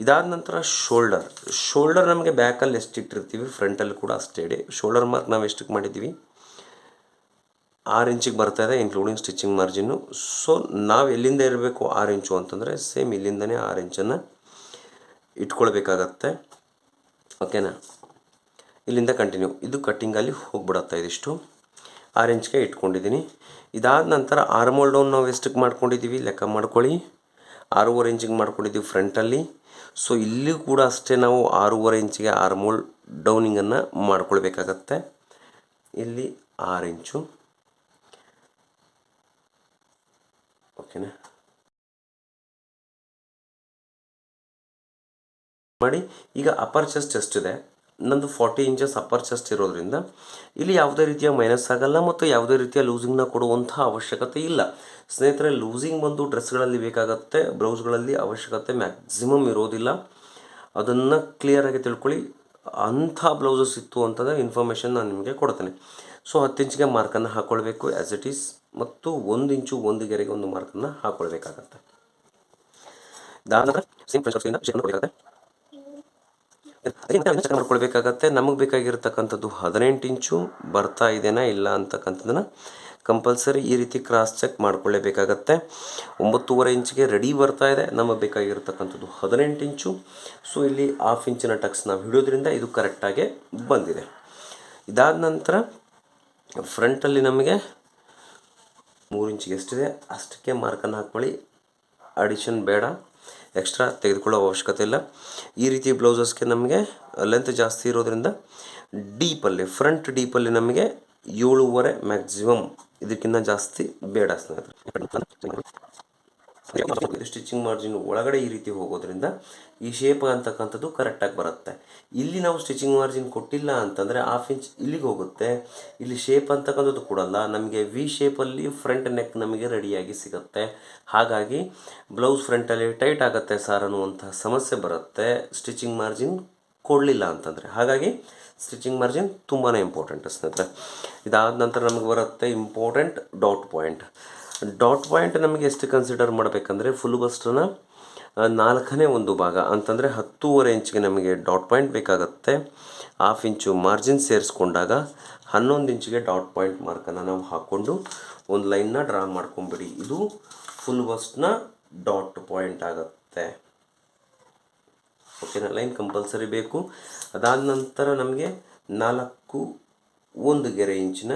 ಇದಾದ ನಂತರ ಶೋಲ್ಡರ್. ಶೋಲ್ಡರ್ ನಮಗೆ ಬ್ಯಾಕಲ್ಲಿ ಎಷ್ಟು ಇಟ್ಟಿರ್ತೀವಿ? ಫ್ರಂಟಲ್ಲಿ ಕೂಡ ಅಷ್ಟೇ ಶೋಲ್ಡರ್ ಮಾರ್ಕ್ ನಾವು ಎಷ್ಟಕ್ಕೆ ಮಾಡಿದ್ದೀವಿ? ಆರು ಇಂಚಿಗೆ ಬರ್ತಾ ಇದೆ ಇನ್ಕ್ಲೂಡಿಂಗ್ ಸ್ಟಿಚಿಂಗ್ ಮಾರ್ಜಿನ್ನು ಸೊ ನಾವು ಎಲ್ಲಿಂದ ಇರಬೇಕು ಆರು ಇಂಚು ಅಂತಂದರೆ ಸೇಮ್ ಇಲ್ಲಿಂದನೇ ಆರು ಇಂಚನ್ನು ಇಟ್ಕೊಳ್ಬೇಕಾಗತ್ತೆ. ಓಕೆನಾ ಇಲ್ಲಿಂದ ಕಂಟಿನ್ಯೂ ಇದು ಕಟ್ಟಿಂಗಲ್ಲಿ ಹೋಗ್ಬಿಡತ್ತೆ ಇದಿಷ್ಟು ಆರು ಇಂಚ್ಗೆ ಇಟ್ಕೊಂಡಿದ್ದೀನಿ. ಇದಾದ ನಂತರ ಆರ್ಮೋಲ್ ಡೌನ್ ನಾವು ಎಷ್ಟಕ್ಕೆ ಮಾಡ್ಕೊಂಡಿದ್ದೀವಿ? ಲೆಕ್ಕ ಮಾಡ್ಕೊಳ್ಳಿ. ಆರೂವರೆ ಇಂಚಿಗೆ ಮಾಡ್ಕೊಂಡಿದ್ದೀವಿ ಫ್ರಂಟಲ್ಲಿ ಸೊ ಇಲ್ಲಿ ಕೂಡ ಅಷ್ಟೇ ನಾವು ಆರೂವರೆ ಇಂಚಿಗೆ ಆರ್ಮೋಲ್ ಡೌನಿಂಗನ್ನು ಮಾಡ್ಕೊಳ್ಬೇಕಾಗತ್ತೆ. ಇಲ್ಲಿ ಆರು ಇಂಚು. ಓಕೆನಾ ಮಾಡಿ, ಈಗ ಅಪ್ಪರ್ ಚೆಸ್ಟ್ ಎಷ್ಟಿದೆ ನಂದು ಫಾರ್ಟಿ ಇಂಚಸ್ ಅಪ್ಪರ್ ಚೆಸ್ಟ್ ಇರೋದ್ರಿಂದ ಇಲ್ಲಿ ಯಾವುದೇ ರೀತಿಯ ಮೈನಸ್ ಆಗಲ್ಲ ಮತ್ತು ಯಾವುದೇ ರೀತಿಯ ಲೂಸಿಂಗ್ನ ಕೊಡುವಂಥ ಅವಶ್ಯಕತೆ ಇಲ್ಲ. ಸ್ನೇಹಿತರೆ ಲೂಸಿಂಗ್ ಬಂದು ಡ್ರೆಸ್ಗಳಲ್ಲಿ ಬೇಕಾಗತ್ತೆ ಬ್ಲೌಸ್ಗಳಲ್ಲಿ ಅವಶ್ಯಕತೆ ಮ್ಯಾಕ್ಸಿಮಮ್ ಇರೋದಿಲ್ಲ. ಅದನ್ನು ಕ್ಲಿಯರಾಗಿ ತಿಳ್ಕೊಳ್ಳಿ. ಅಂಥ ಬ್ಲೌಸಸ್ ಇತ್ತು ಅಂತಂದರೆ ಇನ್ಫಾರ್ಮೇಷನ್ ನಾನು ನಿಮಗೆ ಕೊಡ್ತೇನೆ. ಸೊ ಹತ್ತು ಇಂಚಿಗೆ ಮಾರ್ಕನ್ನು ಹಾಕ್ಕೊಳ್ಬೇಕು ಆ್ಯಸ್ ಇಟ್ ಈಸ್ ಮತ್ತು ಒಂದು ಇಂಚು ಒಂದು ಗೆರೆಗೆ ಒಂದು ಮಾರ್ಕನ್ನು ಹಾಕ್ಕೊಳ್ಬೇಕಾಗತ್ತೆ ಚೆಕ್ ಮಾಡ್ಕೊಳ್ಬೇಕಾಗತ್ತೆ. ನಮಗೆ ಬೇಕಾಗಿರ್ತಕ್ಕಂಥದ್ದು ಹದಿನೆಂಟು ಇಂಚು ಬರ್ತಾ ಇದೆಯಾ ಇಲ್ಲ ಅಂತಕ್ಕಂಥದ್ದನ್ನು ಕಂಪಲ್ಸರಿ ಈ ರೀತಿ ಕ್ರಾಸ್ ಚೆಕ್ ಮಾಡ್ಕೊಳ್ಳೇಬೇಕಾಗತ್ತೆ. ಒಂಬತ್ತೂವರೆ ಇಂಚಿಗೆ ರೆಡಿ ಬರ್ತಾ ಇದೆ. ನಮಗೆ ಬೇಕಾಗಿರತಕ್ಕಂಥದ್ದು ಹದಿನೆಂಟು ಇಂಚು. ಸೊ ಇಲ್ಲಿ ಹಾಫ್ ಇಂಚಿನ ಟಕ್ಸ್ ನಾವು ಹಿಡಿಯೋದ್ರಿಂದ ಇದು ಕರೆಕ್ಟಾಗಿ ಬಂದಿದೆ. ಇದಾದ ನಂತರ ಫ್ರಂಟಲ್ಲಿ ನಮಗೆ ಮೂರು ಇಂಚಿಗೆ ಎಷ್ಟಿದೆ? ಅಷ್ಟಕ್ಕೆ ಮಾರ್ಕನ್ನು ಹಾಕ್ಕೊಳ್ಳಿ. ಅಡಿಷನ್ ಬೇಡ. ಎಕ್ಸ್ಟ್ರಾ ತೆಗೆದುಕೊಳ್ಳೋ ಅವಶ್ಯಕತೆ ಇಲ್ಲ. ಈ ರೀತಿ ಬ್ಲೌಸಸ್ಗೆ ನಮಗೆ ಲೆಂತ್ ಜಾಸ್ತಿ ಇರೋದ್ರಿಂದ ಡೀಪಲ್ಲಿ ಫ್ರಂಟ್ ಡೀಪಲ್ಲಿ ನಮಗೆ ಏಳುವರೆ ಮ್ಯಾಕ್ಸಿಮಮ್ ಇದಕ್ಕಿಂತ ಜಾಸ್ತಿ ಬೇಡ ಸ್ನೇಹಿತರೆ. ಸ್ಟಿಚಿಂಗ್ ಮಾರ್ಜಿನ್ ಒಳಗಡೆ ಈ ರೀತಿ ಹೋಗೋದ್ರಿಂದ ಈ ಶೇಪ್ ಅಂತಕ್ಕಂಥದ್ದು ಕರೆಕ್ಟಾಗಿ ಬರುತ್ತೆ. ಇಲ್ಲಿ ನಾವು ಸ್ಟಿಚಿಂಗ್ ಮಾರ್ಜಿನ್ ಕೊಟ್ಟಿಲ್ಲ ಅಂತಂದರೆ ಹಾಫ್ ಇಂಚ್ ಇಲ್ಲಿಗೆ ಹೋಗುತ್ತೆ. ಇಲ್ಲಿ ಶೇಪ್ ಅಂತಕ್ಕಂಥದ್ದು ಕೊಡಲ್ಲ. ನಮಗೆ ವಿ ಶೇಪಲ್ಲಿ ಫ್ರಂಟ್ ನೆಕ್ ನಮಗೆ ರೆಡಿಯಾಗಿ ಸಿಗುತ್ತೆ. ಹಾಗಾಗಿ ಬ್ಲೌಸ್ ಫ್ರಂಟಲ್ಲಿ ಟೈಟ್ ಆಗುತ್ತೆ ಸರ್ ಅನ್ನುವಂಥ ಸಮಸ್ಯೆ ಬರುತ್ತೆ. ಸ್ಟಿಚಿಂಗ್ ಮಾರ್ಜಿನ್ ಕೊಡಲಿಲ್ಲ ಅಂತಂದರೆ. ಹಾಗಾಗಿ ಸ್ಟಿಚಿಂಗ್ ಮಾರ್ಜಿನ್ ತುಂಬಾ ಇಂಪಾರ್ಟೆಂಟ್ ಸ್ನೇಹಿತರೆ. ಇದಾದ ನಂತರ ನಮಗೆ ಬರುತ್ತೆ important dot point dot point ನಮಗೆ ಎಷ್ಟು ಕನ್ಸಿಡರ್ ಮಾಡಬೇಕಂದ್ರೆ ಫುಲ್ ಬಸ್ಟನ್ನ ನಾಲ್ಕನೇ ಒಂದು ಭಾಗ, ಅಂತಂದರೆ ಹತ್ತೂವರೆ ಇಂಚಿಗೆ ನಮಗೆ ಡಾಟ್ ಪಾಯಿಂಟ್ ಬೇಕಾಗುತ್ತೆ. ಹಾಫ್ ಇಂಚು ಮಾರ್ಜಿನ್ ಸೇರಿಸ್ಕೊಂಡಾಗ ಹನ್ನೊಂದು ಇಂಚಿಗೆ ಡಾಟ್ ಪಾಯಿಂಟ್ ಮಾರ್ಕನ್ನು ನಾವು ಹಾಕ್ಕೊಂಡು ಒಂದು ಲೈನ್ನ ಡ್ರಾ ಮಾಡ್ಕೊಂಬಿಡಿ. ಇದು ಫುಲ್ ಬಸ್ಟ್ನ ಡಾಟ್ ಪಾಯಿಂಟ್ ಆಗುತ್ತೆ. ಓಕೆನಾ ಲೈನ್ ಕಂಪಲ್ಸರಿ ಬೇಕು. ಅದಾದ ನಂತರ ನಮಗೆ ನಾಲ್ಕು ಒಂದು ಗೆರೆ ಇಂಚಿನ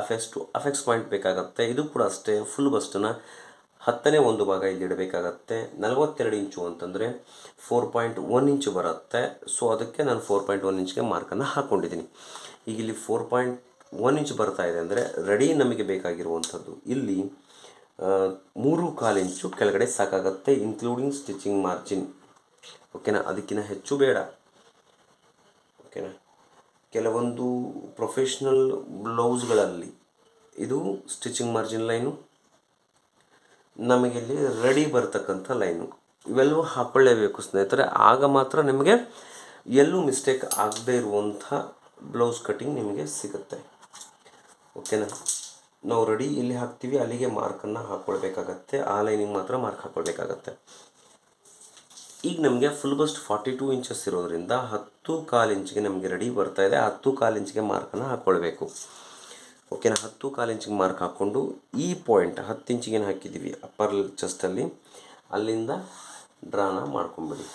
ಅಫೆಕ್ಸ್ ಟು ಅಫೆಕ್ಸ್ ಪಾಯಿಂಟ್ ಬೇಕಾಗತ್ತೆ. ಇದು ಕೂಡ ಅಷ್ಟೇ ಫುಲ್ ಬಸ್ಟನ್ನು ಹತ್ತನೇ ಒಂದು ಭಾಗ ಇಲ್ಲಿ ಇಡಬೇಕಾಗತ್ತೆ. ನಲವತ್ತೆರಡು ಇಂಚು ಅಂತಂದರೆ ಫೋರ್ ಪಾಯಿಂಟ್ ಒನ್ ಇಂಚು ಬರುತ್ತೆ. ಸೊ ಅದಕ್ಕೆ ನಾನು ಫೋರ್ ಪಾಯಿಂಟ್ ಒನ್ ಇಂಚ್ಗೆ ಮಾರ್ಕನ್ನು ಹಾಕ್ಕೊಂಡಿದ್ದೀನಿ ಈಗ ಇಲ್ಲಿ ಫೋರ್ ಪಾಯಿಂಟ್ ಒನ್ ಇಂಚ್ ಬರ್ತಾ ಇದೆ ಅಂದರೆ ರೆಡಿ ನಮಗೆ ಬೇಕಾಗಿರುವಂಥದ್ದು. ಇಲ್ಲಿ ಮೂರು ಕಾಲು ಇಂಚು ಕೆಳಗಡೆ ಸಾಕಾಗತ್ತೆ ಇನ್ಕ್ಲೂಡಿಂಗ್ ಸ್ಟಿಚಿಂಗ್ ಮಾರ್ಜಿನ್ ಓಕೆನಾ ಅದಕ್ಕಿಂತ ಹೆಚ್ಚು ಬೇಡ. ಓಕೆನಾ? ಕೆಲವೊಂದು ಪ್ರೊಫೆಷ್ನಲ್ ಬ್ಲೌಸ್ಗಳಲ್ಲಿ ಇದು ಸ್ಟಿಚಿಂಗ್ ಮಾರ್ಜಿನ್ ಲೈನು ಇಲ್ಲಿ ರೆಡಿ ಬರ್ತಕ್ಕಂಥ ಲೈನು. ಇವೆಲ್ಲವೂ ಹಾಕ್ಕೊಳ್ಳೇಬೇಕು ಸ್ನೇಹಿತರೆ. ಆಗ ಮಾತ್ರ ನಿಮಗೆ ಎಲ್ಲೂ ಮಿಸ್ಟೇಕ್ ಆಗದೇ ಇರುವಂಥ ಬ್ಲೌಸ್ ಕಟ್ಟಿಂಗ್ ನಿಮಗೆ ಸಿಗುತ್ತೆ. ಓಕೆನಾ? ನಾವು ರೆಡಿ ಇಲ್ಲಿ ಹಾಕ್ತೀವಿ. ಅಲ್ಲಿಗೆ ಮಾರ್ಕನ್ನು ಹಾಕ್ಕೊಳ್ಬೇಕಾಗತ್ತೆ ಆ ಲೈನಿಗೆ ಮಾತ್ರ ಮಾರ್ಕ್ ಹಾಕ್ಕೊಳ್ಬೇಕಾಗತ್ತೆ ಈಗ ನಮಗೆ full bust forty two inches ಇರೋದ್ರಿಂದ ಹತ್ತು ಕಾಲು ಇಂಚಿಗೆ ನಮಗೆ ರೆಡಿ ಬರ್ತಾ ಇದೆ. ಹತ್ತು ಕಾಲು ಇಂಚಿಗೆ ಮಾರ್ಕನ್ನು ಹಾಕ್ಕೊಳ್ಬೇಕು ಓಕೆನಾ ಹತ್ತು ಕಾಲು ಇಂಚಿಗೆ ಮಾರ್ಕ್ ಹಾಕ್ಕೊಂಡು ಈ ಪಾಯಿಂಟ್ ಹತ್ತು ಇಂಚಿಗೆ ಹಾಕಿದ್ದೀವಿ ಅಪ್ಪರ್ ಚೆಸ್ಟಲ್ಲಿ ಅಲ್ಲಿಂದ ಡ್ರಾನ ಮಾಡ್ಕೊಂಬಿಡಿ.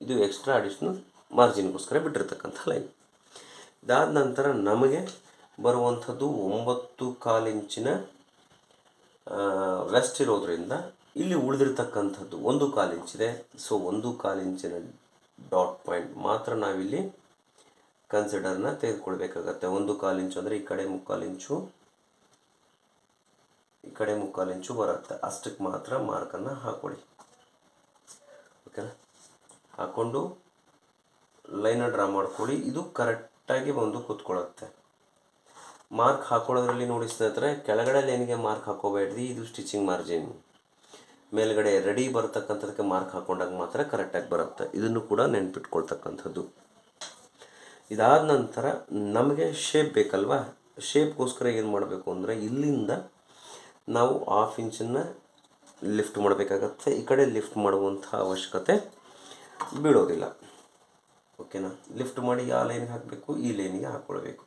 ಇದು ಎಕ್ಸ್ಟ್ರಾ ಅಡಿಷ್ನಲ್ ಮಾರ್ಜಿನ್ಗೋಸ್ಕರ ಬಿಟ್ಟಿರ್ತಕ್ಕಂಥ ಲೈನ್ ಇದಾದ ನಂತರ ನಮಗೆ ಬರುವಂಥದ್ದು ಒಂಬತ್ತು ಕಾಲು ಇಂಚಿನ ವೆಸ್ಟ್ ಇರೋದ್ರಿಂದ ಇಲ್ಲಿ ಉಳಿದಿರ್ತಕ್ಕಂಥದ್ದು ಒಂದು ಕಾಲು ಇಂಚಿದೆ ಸೊ ಒಂದು ಕಾಲು ಇಂಚಿನ ಡಾಟ್ ಪಾಯಿಂಟ್ ಮಾತ್ರ ನಾವಿಲ್ಲಿ ಕನ್ಸಿಡರ್ನ ತೆಗೆದುಕೊಳ್ಬೇಕಾಗತ್ತೆ. ಒಂದು ಕಾಲು ಇಂಚು ಅಂದರೆ ಈ ಕಡೆ ಮುಕ್ಕಾಲು ಇಂಚು ಕಡೆ ಮುಕ್ಕಾಲು ಇಂಚು ಬರುತ್ತೆ. ಅಷ್ಟಕ್ಕೆ ಮಾತ್ರ ಮಾರ್ಕನ್ನು ಹಾಕ್ಕೊಳ್ಳಿ ಓಕೆನಾ ಹಾಕ್ಕೊಂಡು ಲೈನ ಡ್ರಾ ಮಾಡ್ಕೊಳ್ಳಿ. ಇದು ಕರೆಕ್ಟಾಗಿ ಬಂದು ಕೂತ್ಕೊಳ್ಳುತ್ತೆ. ಮಾರ್ಕ್ ಹಾಕೊಳ್ಳೋದ್ರಲ್ಲಿ ನೋಡಿ ಸ್ನೇಹಿತರೆ, ಕೆಳಗಡೆ ಲೈನ್ಗೆ ಮಾರ್ಕ್ ಹಾಕೋಬೇಡ್ರಿ. ಇದು ಸ್ಟಿಚಿಂಗ್ ಮಾರ್ಜಿನ್ ಮೇಲ್ಗಡೆ ರೆಡಿ ಬರ್ತಕ್ಕಂಥದಕ್ಕೆ ಮಾರ್ಕ್ ಹಾಕೊಂಡಾಗ ಮಾತ್ರ ಕರೆಕ್ಟಾಗಿ ಬರುತ್ತೆ. ಇದನ್ನು ಕೂಡ ನೆನ್ಪಿಟ್ಕೊಳ್ತಕ್ಕಂಥದ್ದು. ಇದಾದ ನಂತರ ನಮಗೆ ಶೇಪ್ ಬೇಕಲ್ವಾ? ಶೇಪ್ಗೋಸ್ಕರ ಏನು ಮಾಡಬೇಕು ಅಂದರೆ ಇಲ್ಲಿಂದ ನಾವು ಹಾಫ್ ಇಂಚನ್ನು ಲಿಫ್ಟ್ ಮಾಡಬೇಕಾಗತ್ತೆ. ಈ ಕಡೆ ಲಿಫ್ಟ್ ಮಾಡುವಂಥ ಅವಶ್ಯಕತೆ ಬೀಳೋದಿಲ್ಲ. ಓಕೆನಾ ಲಿಫ್ಟ್ ಮಾಡಿ ಆ ಲೈನ್ಗೆ ಹಾಕಬೇಕು, ಈ ಲೈನಿಗೆ ಹಾಕ್ಕೊಳ್ಬೇಕು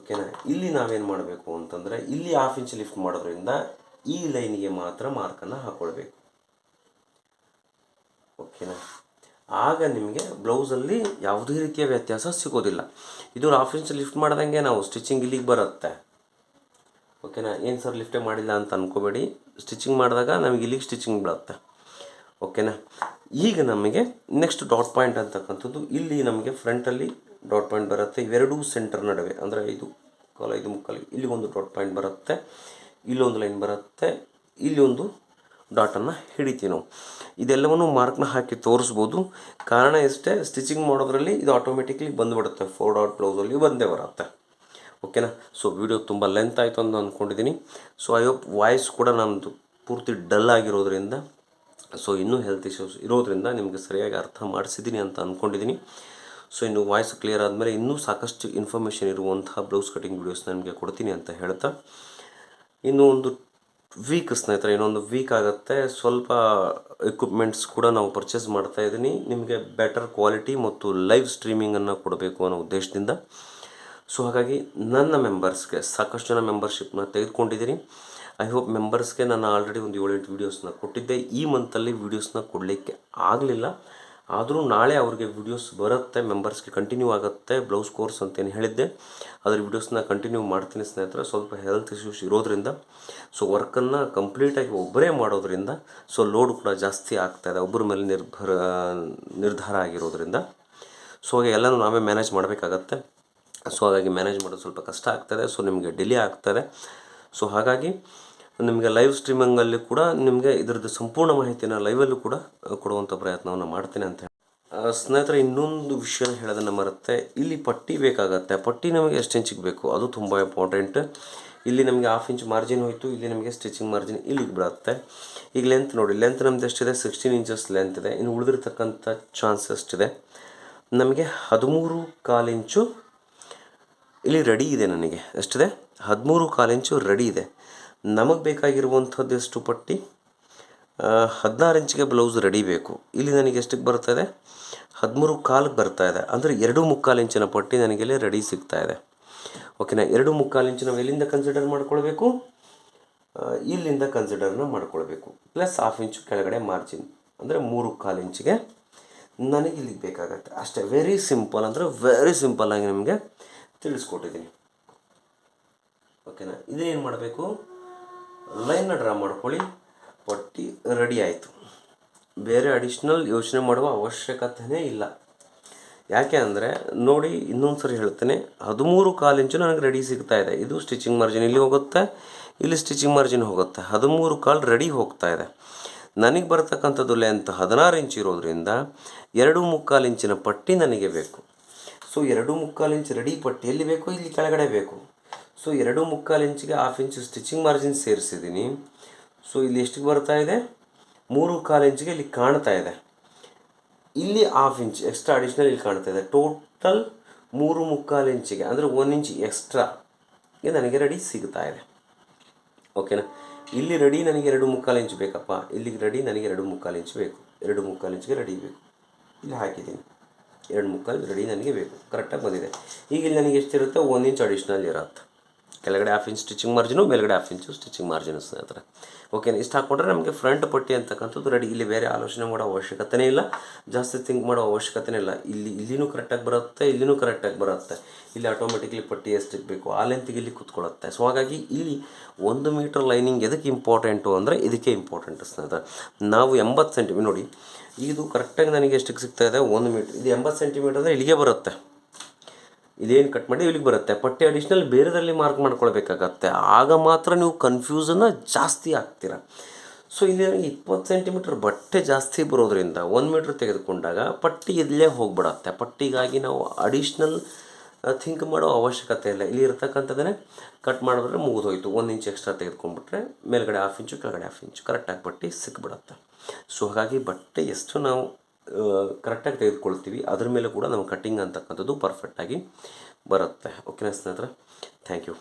ಓಕೆನಾ? ಇಲ್ಲಿ ನಾವೇನು ಮಾಡಬೇಕು ಅಂತಂದರೆ, ಇಲ್ಲಿ ಹಾಫ್ ಇಂಚ್ ಲಿಫ್ಟ್ ಮಾಡೋದ್ರಿಂದ ಈ ಲೈನಿಗೆ ಮಾತ್ರ ಮಾರ್ಕನ್ನು ಹಾಕ್ಕೊಳ್ಬೇಕು ಓಕೆನಾ? ಆಗ ನಿಮಗೆ ಬ್ಲೌಸಲ್ಲಿ ಯಾವುದೇ ರೀತಿಯ ವ್ಯತ್ಯಾಸ ಸಿಗೋದಿಲ್ಲ. ಇದು ಹಾಫ್ ಇಂಚ್ ಲಿಫ್ಟ್ ಮಾಡ್ದಂಗೆ ನಾವು ಸ್ಟಿಚಿಂಗ್ ಇಲ್ಲಿಗೆ ಬರುತ್ತೆ. ಓಕೆನಾ? ಏನು ಸರ್ ಲಿಫ್ಟೇ ಮಾಡಿಲ್ಲ ಅಂತ ಅಂದ್ಕೋಬೇಡಿ ಸ್ಟಿಚಿಂಗ್ ಮಾಡಿದಾಗ ನಮಗೆ ಇಲ್ಲಿಗೆ ಸ್ಟಿಚಿಂಗ್ ಬೀಳುತ್ತೆ ಓಕೆನಾ? ಈಗ ನಮಗೆ ನೆಕ್ಸ್ಟ್ ಡಾಟ್ ಪಾಯಿಂಟ್ ಅಂತಕ್ಕಂಥದ್ದು, ಇಲ್ಲಿ ನಮಗೆ ಫ್ರಂಟಲ್ಲಿ ಡಾಟ್ ಪಾಯಿಂಟ್ ಬರುತ್ತೆ. ಇವೆರಡೂ ಸೆಂಟರ್ ನಡುವೆ, ಅಂದರೆ ಐದು ಕಾಲ ಐದು ಮುಕ್ಕಾಲು, ಇಲ್ಲಿ ಒಂದು ಡಾಟ್ ಪಾಯಿಂಟ್ ಬರುತ್ತೆ ಇಲ್ಲೊಂದು ಲೈನ್ ಬರುತ್ತೆ, ಇಲ್ಲಿ ಒಂದು ಡಾಟನ್ನು ಹಿಡಿತೀವಿ ನಾವು. ಇದೆಲ್ಲವನ್ನು ಮಾರ್ಕ್ನ ಹಾಕಿ ತೋರಿಸ್ಬೋದು. ಕಾರಣ ಇಷ್ಟೇ ಸ್ಟಿಚಿಂಗ್ ಮಾಡೋದ್ರಲ್ಲಿ ಇದು ಆಟೋಮೆಟಿಕ್ಲಿ ಬಂದುಬಿಡುತ್ತೆ. ಫೋರ್ ಡಾಟ್ ಬ್ಲೌಸಲ್ಲಿ ಬಂದೇ ಬರುತ್ತೆ. ಓಕೆನಾ? ಸೊ, ವಿಡಿಯೋ ತುಂಬ ಲೆಂತ್ ಆಯಿತು ಅಂತ ಅಂದ್ಕೊಂಡಿದ್ದೀನಿ ಸೊ ಐ ಹೋಪ್ ವಾಯ್ಸ್ ಕೂಡ ನಮ್ಮದು ಪೂರ್ತಿ ಡಲ್ ಆಗಿರೋದ್ರಿಂದ, ಸೊ, ಇನ್ನೂ ಹೆಲ್ತ್ ಇಶ್ಯೂಸ್ ಇರೋದ್ರಿಂದ ನಿಮಗೆ ಸರಿಯಾಗಿ ಅರ್ಥ ಮಾಡಿಸಿದ್ದೀನಿ ಅಂತ ಅಂದ್ಕೊಂಡಿದ್ದೀನಿ ಸೊ ಇನ್ನು ವಾಯ್ಸ್ ಕ್ಲಿಯರ್ ಆದಮೇಲೆ ಇನ್ನೂ ಸಾಕಷ್ಟು ಇನ್ಫಾರ್ಮೇಷನ್ ಇರುವಂತಹ ಬ್ಲೌಸ್ ಕಟಿಂಗ್ ವೀಡಿಯೋಸ್ನ ನಿಮಗೆ ಕೊಡ್ತೀನಿ ಅಂತ ಹೇಳ್ತಾ. ಇನ್ನು ಒಂದು ವೀಕ್ ಸ್ನೇಹಿತರೆ, ಇನ್ನೊಂದು ವೀಕ್ ಆಗುತ್ತೆ. ಸ್ವಲ್ಪ ಎಕ್ವಿಪ್ಮೆಂಟ್ಸ್ ಕೂಡ ನಾವು ಪರ್ಚೇಸ್ ಮಾಡ್ತಾ ಇದ್ದೀನಿ. ನಿಮಗೆ ಬೆಟರ್ ಕ್ವಾಲಿಟಿ ಮತ್ತು ಲೈವ್ ಸ್ಟ್ರೀಮಿಂಗನ್ನು ಕೊಡಬೇಕು ಅನ್ನೋ ಉದ್ದೇಶದಿಂದ. ಸೊ ಹಾಗಾಗಿ ನನ್ನ ಮೆಂಬರ್ಸ್ಗೆ ಸಾಕಷ್ಟು ಜನ ಮೆಂಬರ್ಶಿಪ್ನ ತೆಗೆದುಕೊಂಡಿದ್ದೀನಿ. ಐ ಹೋಪ್ ಮೆಂಬರ್ಸ್ಗೆ ನಾನು ಆಲ್ರೆಡಿ ಒಂದು ಏಳೆಂಟು ವೀಡಿಯೋಸ್ನ ಕೊಟ್ಟಿದ್ದೆ. ಈ ಮಂತಲ್ಲಿ ವೀಡಿಯೋಸ್ನ ಕೊಡಲಿಕ್ಕೆ ಆಗಲಿಲ್ಲ. ಆದರೂ ನಾಳೆ ಅವ್ರಿಗೆ ವಿಡಿಯೋಸ್ ಬರುತ್ತೆ ಮೆಂಬರ್ಸ್ಗೆ ಕಂಟಿನ್ಯೂ ಆಗುತ್ತೆ ಬ್ಲೌಸ್ ಕೋರ್ಸ್ ಅಂತೇನು ಹೇಳಿದ್ದೆ. ಅದ್ರ ವಿಡಿಯೋಸ್ನ ಕಂಟಿನ್ಯೂ ಮಾಡ್ತೀನಿ ಸ್ನೇಹಿತರೆ. ಸ್ವಲ್ಪ ಹೆಲ್ತ್ ಇಶ್ಯೂಸ್ ಇರೋದ್ರಿಂದ ಸೊ ವರ್ಕನ್ನು ಕಂಪ್ಲೀಟಾಗಿ ಒಬ್ಬರೇ ಮಾಡೋದ್ರಿಂದ ಸೊ ಲೋಡ್ ಕೂಡ ಜಾಸ್ತಿ ಆಗ್ತಾಯಿದೆ ಒಬ್ಬರ ಮೇಲೆ ನಿರ್ಭರ, ನಿರ್ಧಾರ ಆಗಿರೋದ್ರಿಂದ. ಸೊ ಹಾಗೆ ಎಲ್ಲನೂ ನಾವೇ ಮ್ಯಾನೇಜ್ ಮಾಡಬೇಕಾಗತ್ತೆ. ಸೊ ಹಾಗಾಗಿ ಮ್ಯಾನೇಜ್ ಮಾಡೋದು ಸ್ವಲ್ಪ ಕಷ್ಟ ಆಗ್ತದೆ ಸೊ ನಿಮಗೆ ಡಿಲೇ ಆಗ್ತದೆ ಸೊ ಹಾಗಾಗಿ ನಿಮಗೆ ಲೈವ್ ಸ್ಟ್ರೀಮಿಂಗಲ್ಲಿ ಕೂಡ ನಿಮಗೆ ಇದರದ್ದು ಸಂಪೂರ್ಣ ಮಾಹಿತಿನ ಲೈವಲ್ಲೂ ಕೂಡ ಕೊಡುವಂಥ ಪ್ರಯತ್ನವನ್ನು ಮಾಡ್ತೀನಿ ಅಂತ ಹೇಳಿ. ಸ್ನೇಹಿತರೆ, ಇನ್ನೊಂದು ವಿಷಯ ಹೇಳೋದನ್ನು ಮರುತ್ತೆ ಇಲ್ಲಿ ಪಟ್ಟಿ ಬೇಕಾಗತ್ತೆ. ಪಟ್ಟಿ ನಮಗೆ ಎಷ್ಟು ಇಂಚಿಗೆ ಬೇಕು? ಅದು ತುಂಬ ಇಂಪಾರ್ಟೆಂಟ್ ಇಲ್ಲಿ ನಮಗೆ ಹಾಫ್ ಇಂಚ್ ಮಾರ್ಜಿನ್ ಹೋಯಿತು. ಇಲ್ಲಿ ನಮಗೆ ಸ್ಟಿಚಿಂಗ್ ಮಾರ್ಜಿನ್ ಇಲ್ಲಿಗೆ ಬಿಡುತ್ತೆ ಈಗ ಲೆಂತ್ ನೋಡಿ. ಲೆಂತ್ ನಮ್ದು ಎಷ್ಟಿದೆ? ಸಿಕ್ಸ್ಟೀನ್ ಇಂಚಸ್ ಲೆಂತ್ ಇದೆ. ಇನ್ನು ಉಳಿದಿರ್ತಕ್ಕಂಥ ಚಾನ್ಸ್ ಎಷ್ಟಿದೆ? ನಮಗೆ ಹದಿಮೂರು ಕಾಲು ಇಂಚು ಇಲ್ಲಿ ರೆಡಿ ಇದೆ ನನಗೆ. ಎಷ್ಟಿದೆ? ಹದಿಮೂರು ಕಾಲಿಂಚು ರೆಡಿ ಇದೆ. ನಮಗೆ ಬೇಕಾಗಿರುವಂಥದ್ದು ಎಷ್ಟು ಪಟ್ಟಿ? ಹದಿನಾರು ಇಂಚಿಗೆ ಬ್ಲೌಸ್ ರೆಡಿ ಬೇಕು. ಇಲ್ಲಿ ನನಗೆ ಎಷ್ಟಕ್ಕೆ ಬರ್ತಾ ಇದೆ? ಹದಿಮೂರು ಕಾಲಿಗೆ ಬರ್ತಾ ಇದೆ. ಅಂದರೆ ಎರಡು ಮುಕ್ಕಾಲು ಇಂಚಿನ ಪಟ್ಟಿ ನನಗೆ ಇಲ್ಲಿ ರೆಡಿ ಸಿಗ್ತಾ ಇದೆ. ಓಕೆನಾ ಎರಡು ಮುಕ್ಕಾಲು ಇಂಚು ನಾವು ಎಲ್ಲಿಂದ ಕನ್ಸಿಡರ್ ಮಾಡ್ಕೊಳ್ಬೇಕು? ಇಲ್ಲಿಂದ ಕನ್ಸಿಡರ್ನ ಮಾಡ್ಕೊಳ್ಬೇಕು. ಪ್ಲಸ್ ಹಾಫ್ ಇಂಚು ಕೆಳಗಡೆ ಮಾರ್ಜಿನ್ ಅಂದರೆ ಮೂರು ಕಾಲು ಇಂಚಿಗೆ ನನಗೆ ಇಲ್ಲಿಗೆ ಬೇಕಾಗತ್ತೆ. ಅಷ್ಟೇ ವೆರಿ ಸಿಂಪಲ್ ಅಂದರೆ ವೆರಿ ಸಿಂಪಲ್ ಆಗಿ ನಿಮಗೆ ತಿಳಿಸ್ಕೊಟ್ಟಿದ್ದೀನಿ. ಓಕೆನಾ ಇದೇನು ಮಾಡಬೇಕು? ಲೈನ್ನ ಡ್ರಾ ಮಾಡ್ಕೊಳ್ಳಿ. ಪಟ್ಟಿ ರೆಡಿ ಆಯಿತು. ಬೇರೆ ಅಡಿಷ್ನಲ್ ಯೋಚನೆ ಮಾಡುವ ಅವಶ್ಯಕತೆಯೇ ಇಲ್ಲ. ಯಾಕೆ ಅಂದರೆ, ನೋಡಿ ಇನ್ನೊಂದು ಸರಿ ಹೇಳ್ತೇನೆ, ಹದಿಮೂರು ಕಾಲು ಇಂಚು ನನಗೆ ರೆಡಿ ಸಿಗ್ತಾ ಇದೆ. ಇದು ಸ್ಟಿಚಿಂಗ್ ಮಾರ್ಜಿನ್ ಇಲ್ಲಿ ಹೋಗುತ್ತೆ, ಇಲ್ಲಿ ಸ್ಟಿಚಿಂಗ್ ಮಾರ್ಜಿನ್ ಹೋಗುತ್ತೆ. ಹದಿಮೂರು ಕಾಲು ರೆಡಿ ಹೋಗ್ತಾ ಇದೆ. ನನಗೆ ಬರ್ತಕ್ಕಂಥದ್ದು ಲೆಂತ್ ಹದಿನಾರು ಇಂಚು ಇರೋದ್ರಿಂದ ಎರಡು ಮುಕ್ಕಾಲು ಇಂಚಿನ ಪಟ್ಟಿ ನನಗೆ ಬೇಕು. ಸೊ ಎರಡು ಮುಕ್ಕಾಲು ಇಂಚ್ ರೆಡಿ ಪಟ್ಟಿ ಎಲ್ಲಿ ಬೇಕು? ಇಲ್ಲಿ ಕೆಳಗಡೆ ಬೇಕು. ಸೊ ಎರಡು ಮುಕ್ಕಾಲು ಇಂಚಿಗೆ ಹಾಫ್ ಇಂಚ್ ಸ್ಟಿಚಿಂಗ್ ಮಾರ್ಜಿನ್ ಸೇರಿಸಿದ್ದೀನಿ. ಸೊ ಇಲ್ಲಿ ಎಷ್ಟಿಗೆ ಬರ್ತಾ ಇದೆ? ಮೂರು ಕಾಲು ಇಂಚಿಗೆ ಇಲ್ಲಿ ಕಾಣ್ತಾ ಇದೆ. ಇಲ್ಲಿ ಹಾಫ್ ಇಂಚ್ ಎಕ್ಸ್ಟ್ರಾ ಅಡಿಷ್ನಲ್ ಇಲ್ಲಿ ಕಾಣ್ತಾ ಇದೆ. ಟೋಟಲ್ ಮೂರು ಮುಕ್ಕಾಲು ಇಂಚಿಗೆ, ಅಂದರೆ ಒನ್ ಇಂಚ್ ಎಕ್ಸ್ಟ್ರಾ ನನಗೆ ರೆಡಿ ಸಿಗ್ತಾ ಇದೆ. ಓಕೆನಾ ಇಲ್ಲಿ ರೆಡಿ ನನಗೆ ಎರಡು ಮುಕ್ಕಾಲು ಇಂಚ್ ಬೇಕಪ್ಪ. ಇಲ್ಲಿಗೆ ರೆಡಿ ನನಗೆ ಎರಡು ಮುಕ್ಕಾಲು ಇಂಚ್ ಬೇಕು. ಎರಡು ಮುಕ್ಕಾಲು ಇಂಚಿಗೆ ರೆಡಿ ಬೇಕು. ಇಲ್ಲಿ ಹಾಕಿದ್ದೀನಿ. ಎರಡು ಮುಕ್ಕಾಲು ರೆಡಿ ನನಗೆ ಬೇಕು. ಕರೆಕ್ಟಾಗಿ ಬಂದಿದೆ. ಈಗ ಇಲ್ಲಿ ನನಗೆ ಎಷ್ಟಿರುತ್ತೆ? ಒಂದು ಇಂಚ್ ಅಡಿಷ್ನಲ್ ಇರುತ್ತೆ. ಕೆಳಗಡೆ ಹಾಫ್ ಇಂಚ್ ಸ್ಟಿಚಿಂಗ್ ಮಾರ್ಜಿನು ಮೇಲ್ಗಡೆ ಹಾಫ್ ಇಂಚು ಸ್ಟಿಚಿಂಗ್ ಮಾರ್ಜಿನು ಸ್ನೇಹಿತರೆ. ಓಕೆ ಇಷ್ಟು ಹಾಕ್ಕೊಂಡ್ರೆ ನಮಗೆ ಫ್ರಂಟ್ ಪಟ್ಟಿ ಅಂತಕ್ಕಂಥದ್ದು ರೆಡಿ ಇಲ್ಲಿ ಬೇರೆ ಆಲೋಚನೆ ಮಾಡೋ ಅವಶ್ಯಕತೆನೇ ಇಲ್ಲ. ಜಾಸ್ತಿ ಥಿಂಕ್ ಮಾಡೋ ಅವಶ್ಯಕತೆನೇ ಇಲ್ಲ. ಇಲ್ಲಿ, ಇಲ್ಲಿನೂ ಕರೆಕ್ಟಾಗಿ ಬರುತ್ತೆ, ಇಲ್ಲಿನೂ ಕರೆಕ್ಟಾಗಿ ಬರುತ್ತೆ. ಇಲ್ಲಿ ಆಟೋಮೆಟಿಕ್ಲಿ ಪಟ್ಟಿ ಎಷ್ಟಿಗೆ ಬೇಕು ಆ ಲೆಂತಿಗೆ ಇಲ್ಲಿ ಕೂತ್ಕೊಳ್ಳುತ್ತೆ ಸೊ ಹಾಗಾಗಿ ಇಲ್ಲಿ ಒಂದು ಮೀಟರ್ ಲೈನಿಂಗ್ ಎದಕ್ಕೆ ಇಂಪಾರ್ಟೆಂಟು ಅಂದರೆ ಇದಕ್ಕೆ ಇಂಪಾರ್ಟೆಂಟ್ ಸ್ನೇಹಿತರೆ. ನಾವು ಎಂಬತ್ತು ಸೆಂಟಿಮೀಟರ್ ನೋಡಿ, ಇದು ಕರೆಕ್ಟಾಗಿ ನನಗೆ ಎಷ್ಟಕ್ಕೆ ಸಿಗ್ತಾ ಇದೆ? ಒಂದು ಮೀಟ್ರ್ ಇದು ಎಂಬತ್ತು ಸೆಂಟಿಮೀಟರ್ ಅಂದರೆ ಇಲ್ಲಿಗೆ ಬರುತ್ತೆ. ಇದೇನು ಕಟ್ ಮಾಡಿ ಇಲ್ಲಿಗೆ ಬರುತ್ತೆ. ಪಟ್ಟಿ ಅಡಿಷ್ನಲ್ ಬೇರೆದರಲ್ಲಿ ಮಾರ್ಕ್ ಮಾಡ್ಕೊಳ್ಬೇಕಾಗತ್ತೆ. ಆಗ ಮಾತ್ರ ನೀವು ಕನ್ಫ್ಯೂಸನ್ನ ಜಾಸ್ತಿ ಆಗ್ತೀರ. ಸೊ ಇಲ್ಲಿ ಇಪ್ಪತ್ತು ಸೆಂಟಿಮೀಟ್ರ್ ಬಟ್ಟೆ ಜಾಸ್ತಿ ಬರೋದ್ರಿಂದ ಒಂದು ಮೀಟ್ರ್ ತೆಗೆದುಕೊಂಡಾಗ ಪಟ್ಟಿ ಇಲ್ಲೇ ಹೋಗ್ಬಿಡತ್ತೆ. ಪಟ್ಟಿಗಾಗಿ ನಾವು ಅಡಿಷ್ನಲ್ ಥಿಂಕ್ ಮಾಡೋ ಅವಶ್ಯಕತೆ ಇಲ್ಲ. ಇಲ್ಲಿ ಇರ್ತಕ್ಕಂಥದ್ದೇ ಕಟ್ ಮಾಡಿದ್ರೆ ಮುಗಿದೋಯ್ತು. ಒಂದು ಇಂಚ್ ಎಕ್ಸ್ಟ್ರಾ ತೆಗೆದುಕೊಂಡ್ಬಿಟ್ರೆ ಮೇಲ್ಗಡೆ ಹಾಫ್ ಇಂಚು ಕೆಳಗಡೆ ಹಾಫ್ ಇಂಚು ಕರೆಕ್ಟಾಗಿ ಪಟ್ಟಿ ಸಿಕ್ಬಿಡುತ್ತೆ. ಸೊ ಹಾಗಾಗಿ ಬಟ್ಟೆ ಎಷ್ಟು ನಾವು ಕರೆಕ್ಟಾಗಿ ತೆಗೆದುಕೊಳ್ತೀವಿ. ಅದ್ರ ಮೇಲೆ ಕೂಡ ನಮ್ಮ ಕಟ್ಟಿಂಗ್ ಅಂತಕ್ಕಂಥದ್ದು ಪರ್ಫೆಕ್ಟಾಗಿ ಬರುತ್ತೆ. ಓಕೆನಾ ಸ್ನೇಹಿತರೆ ಥ್ಯಾಂಕ್ ಯು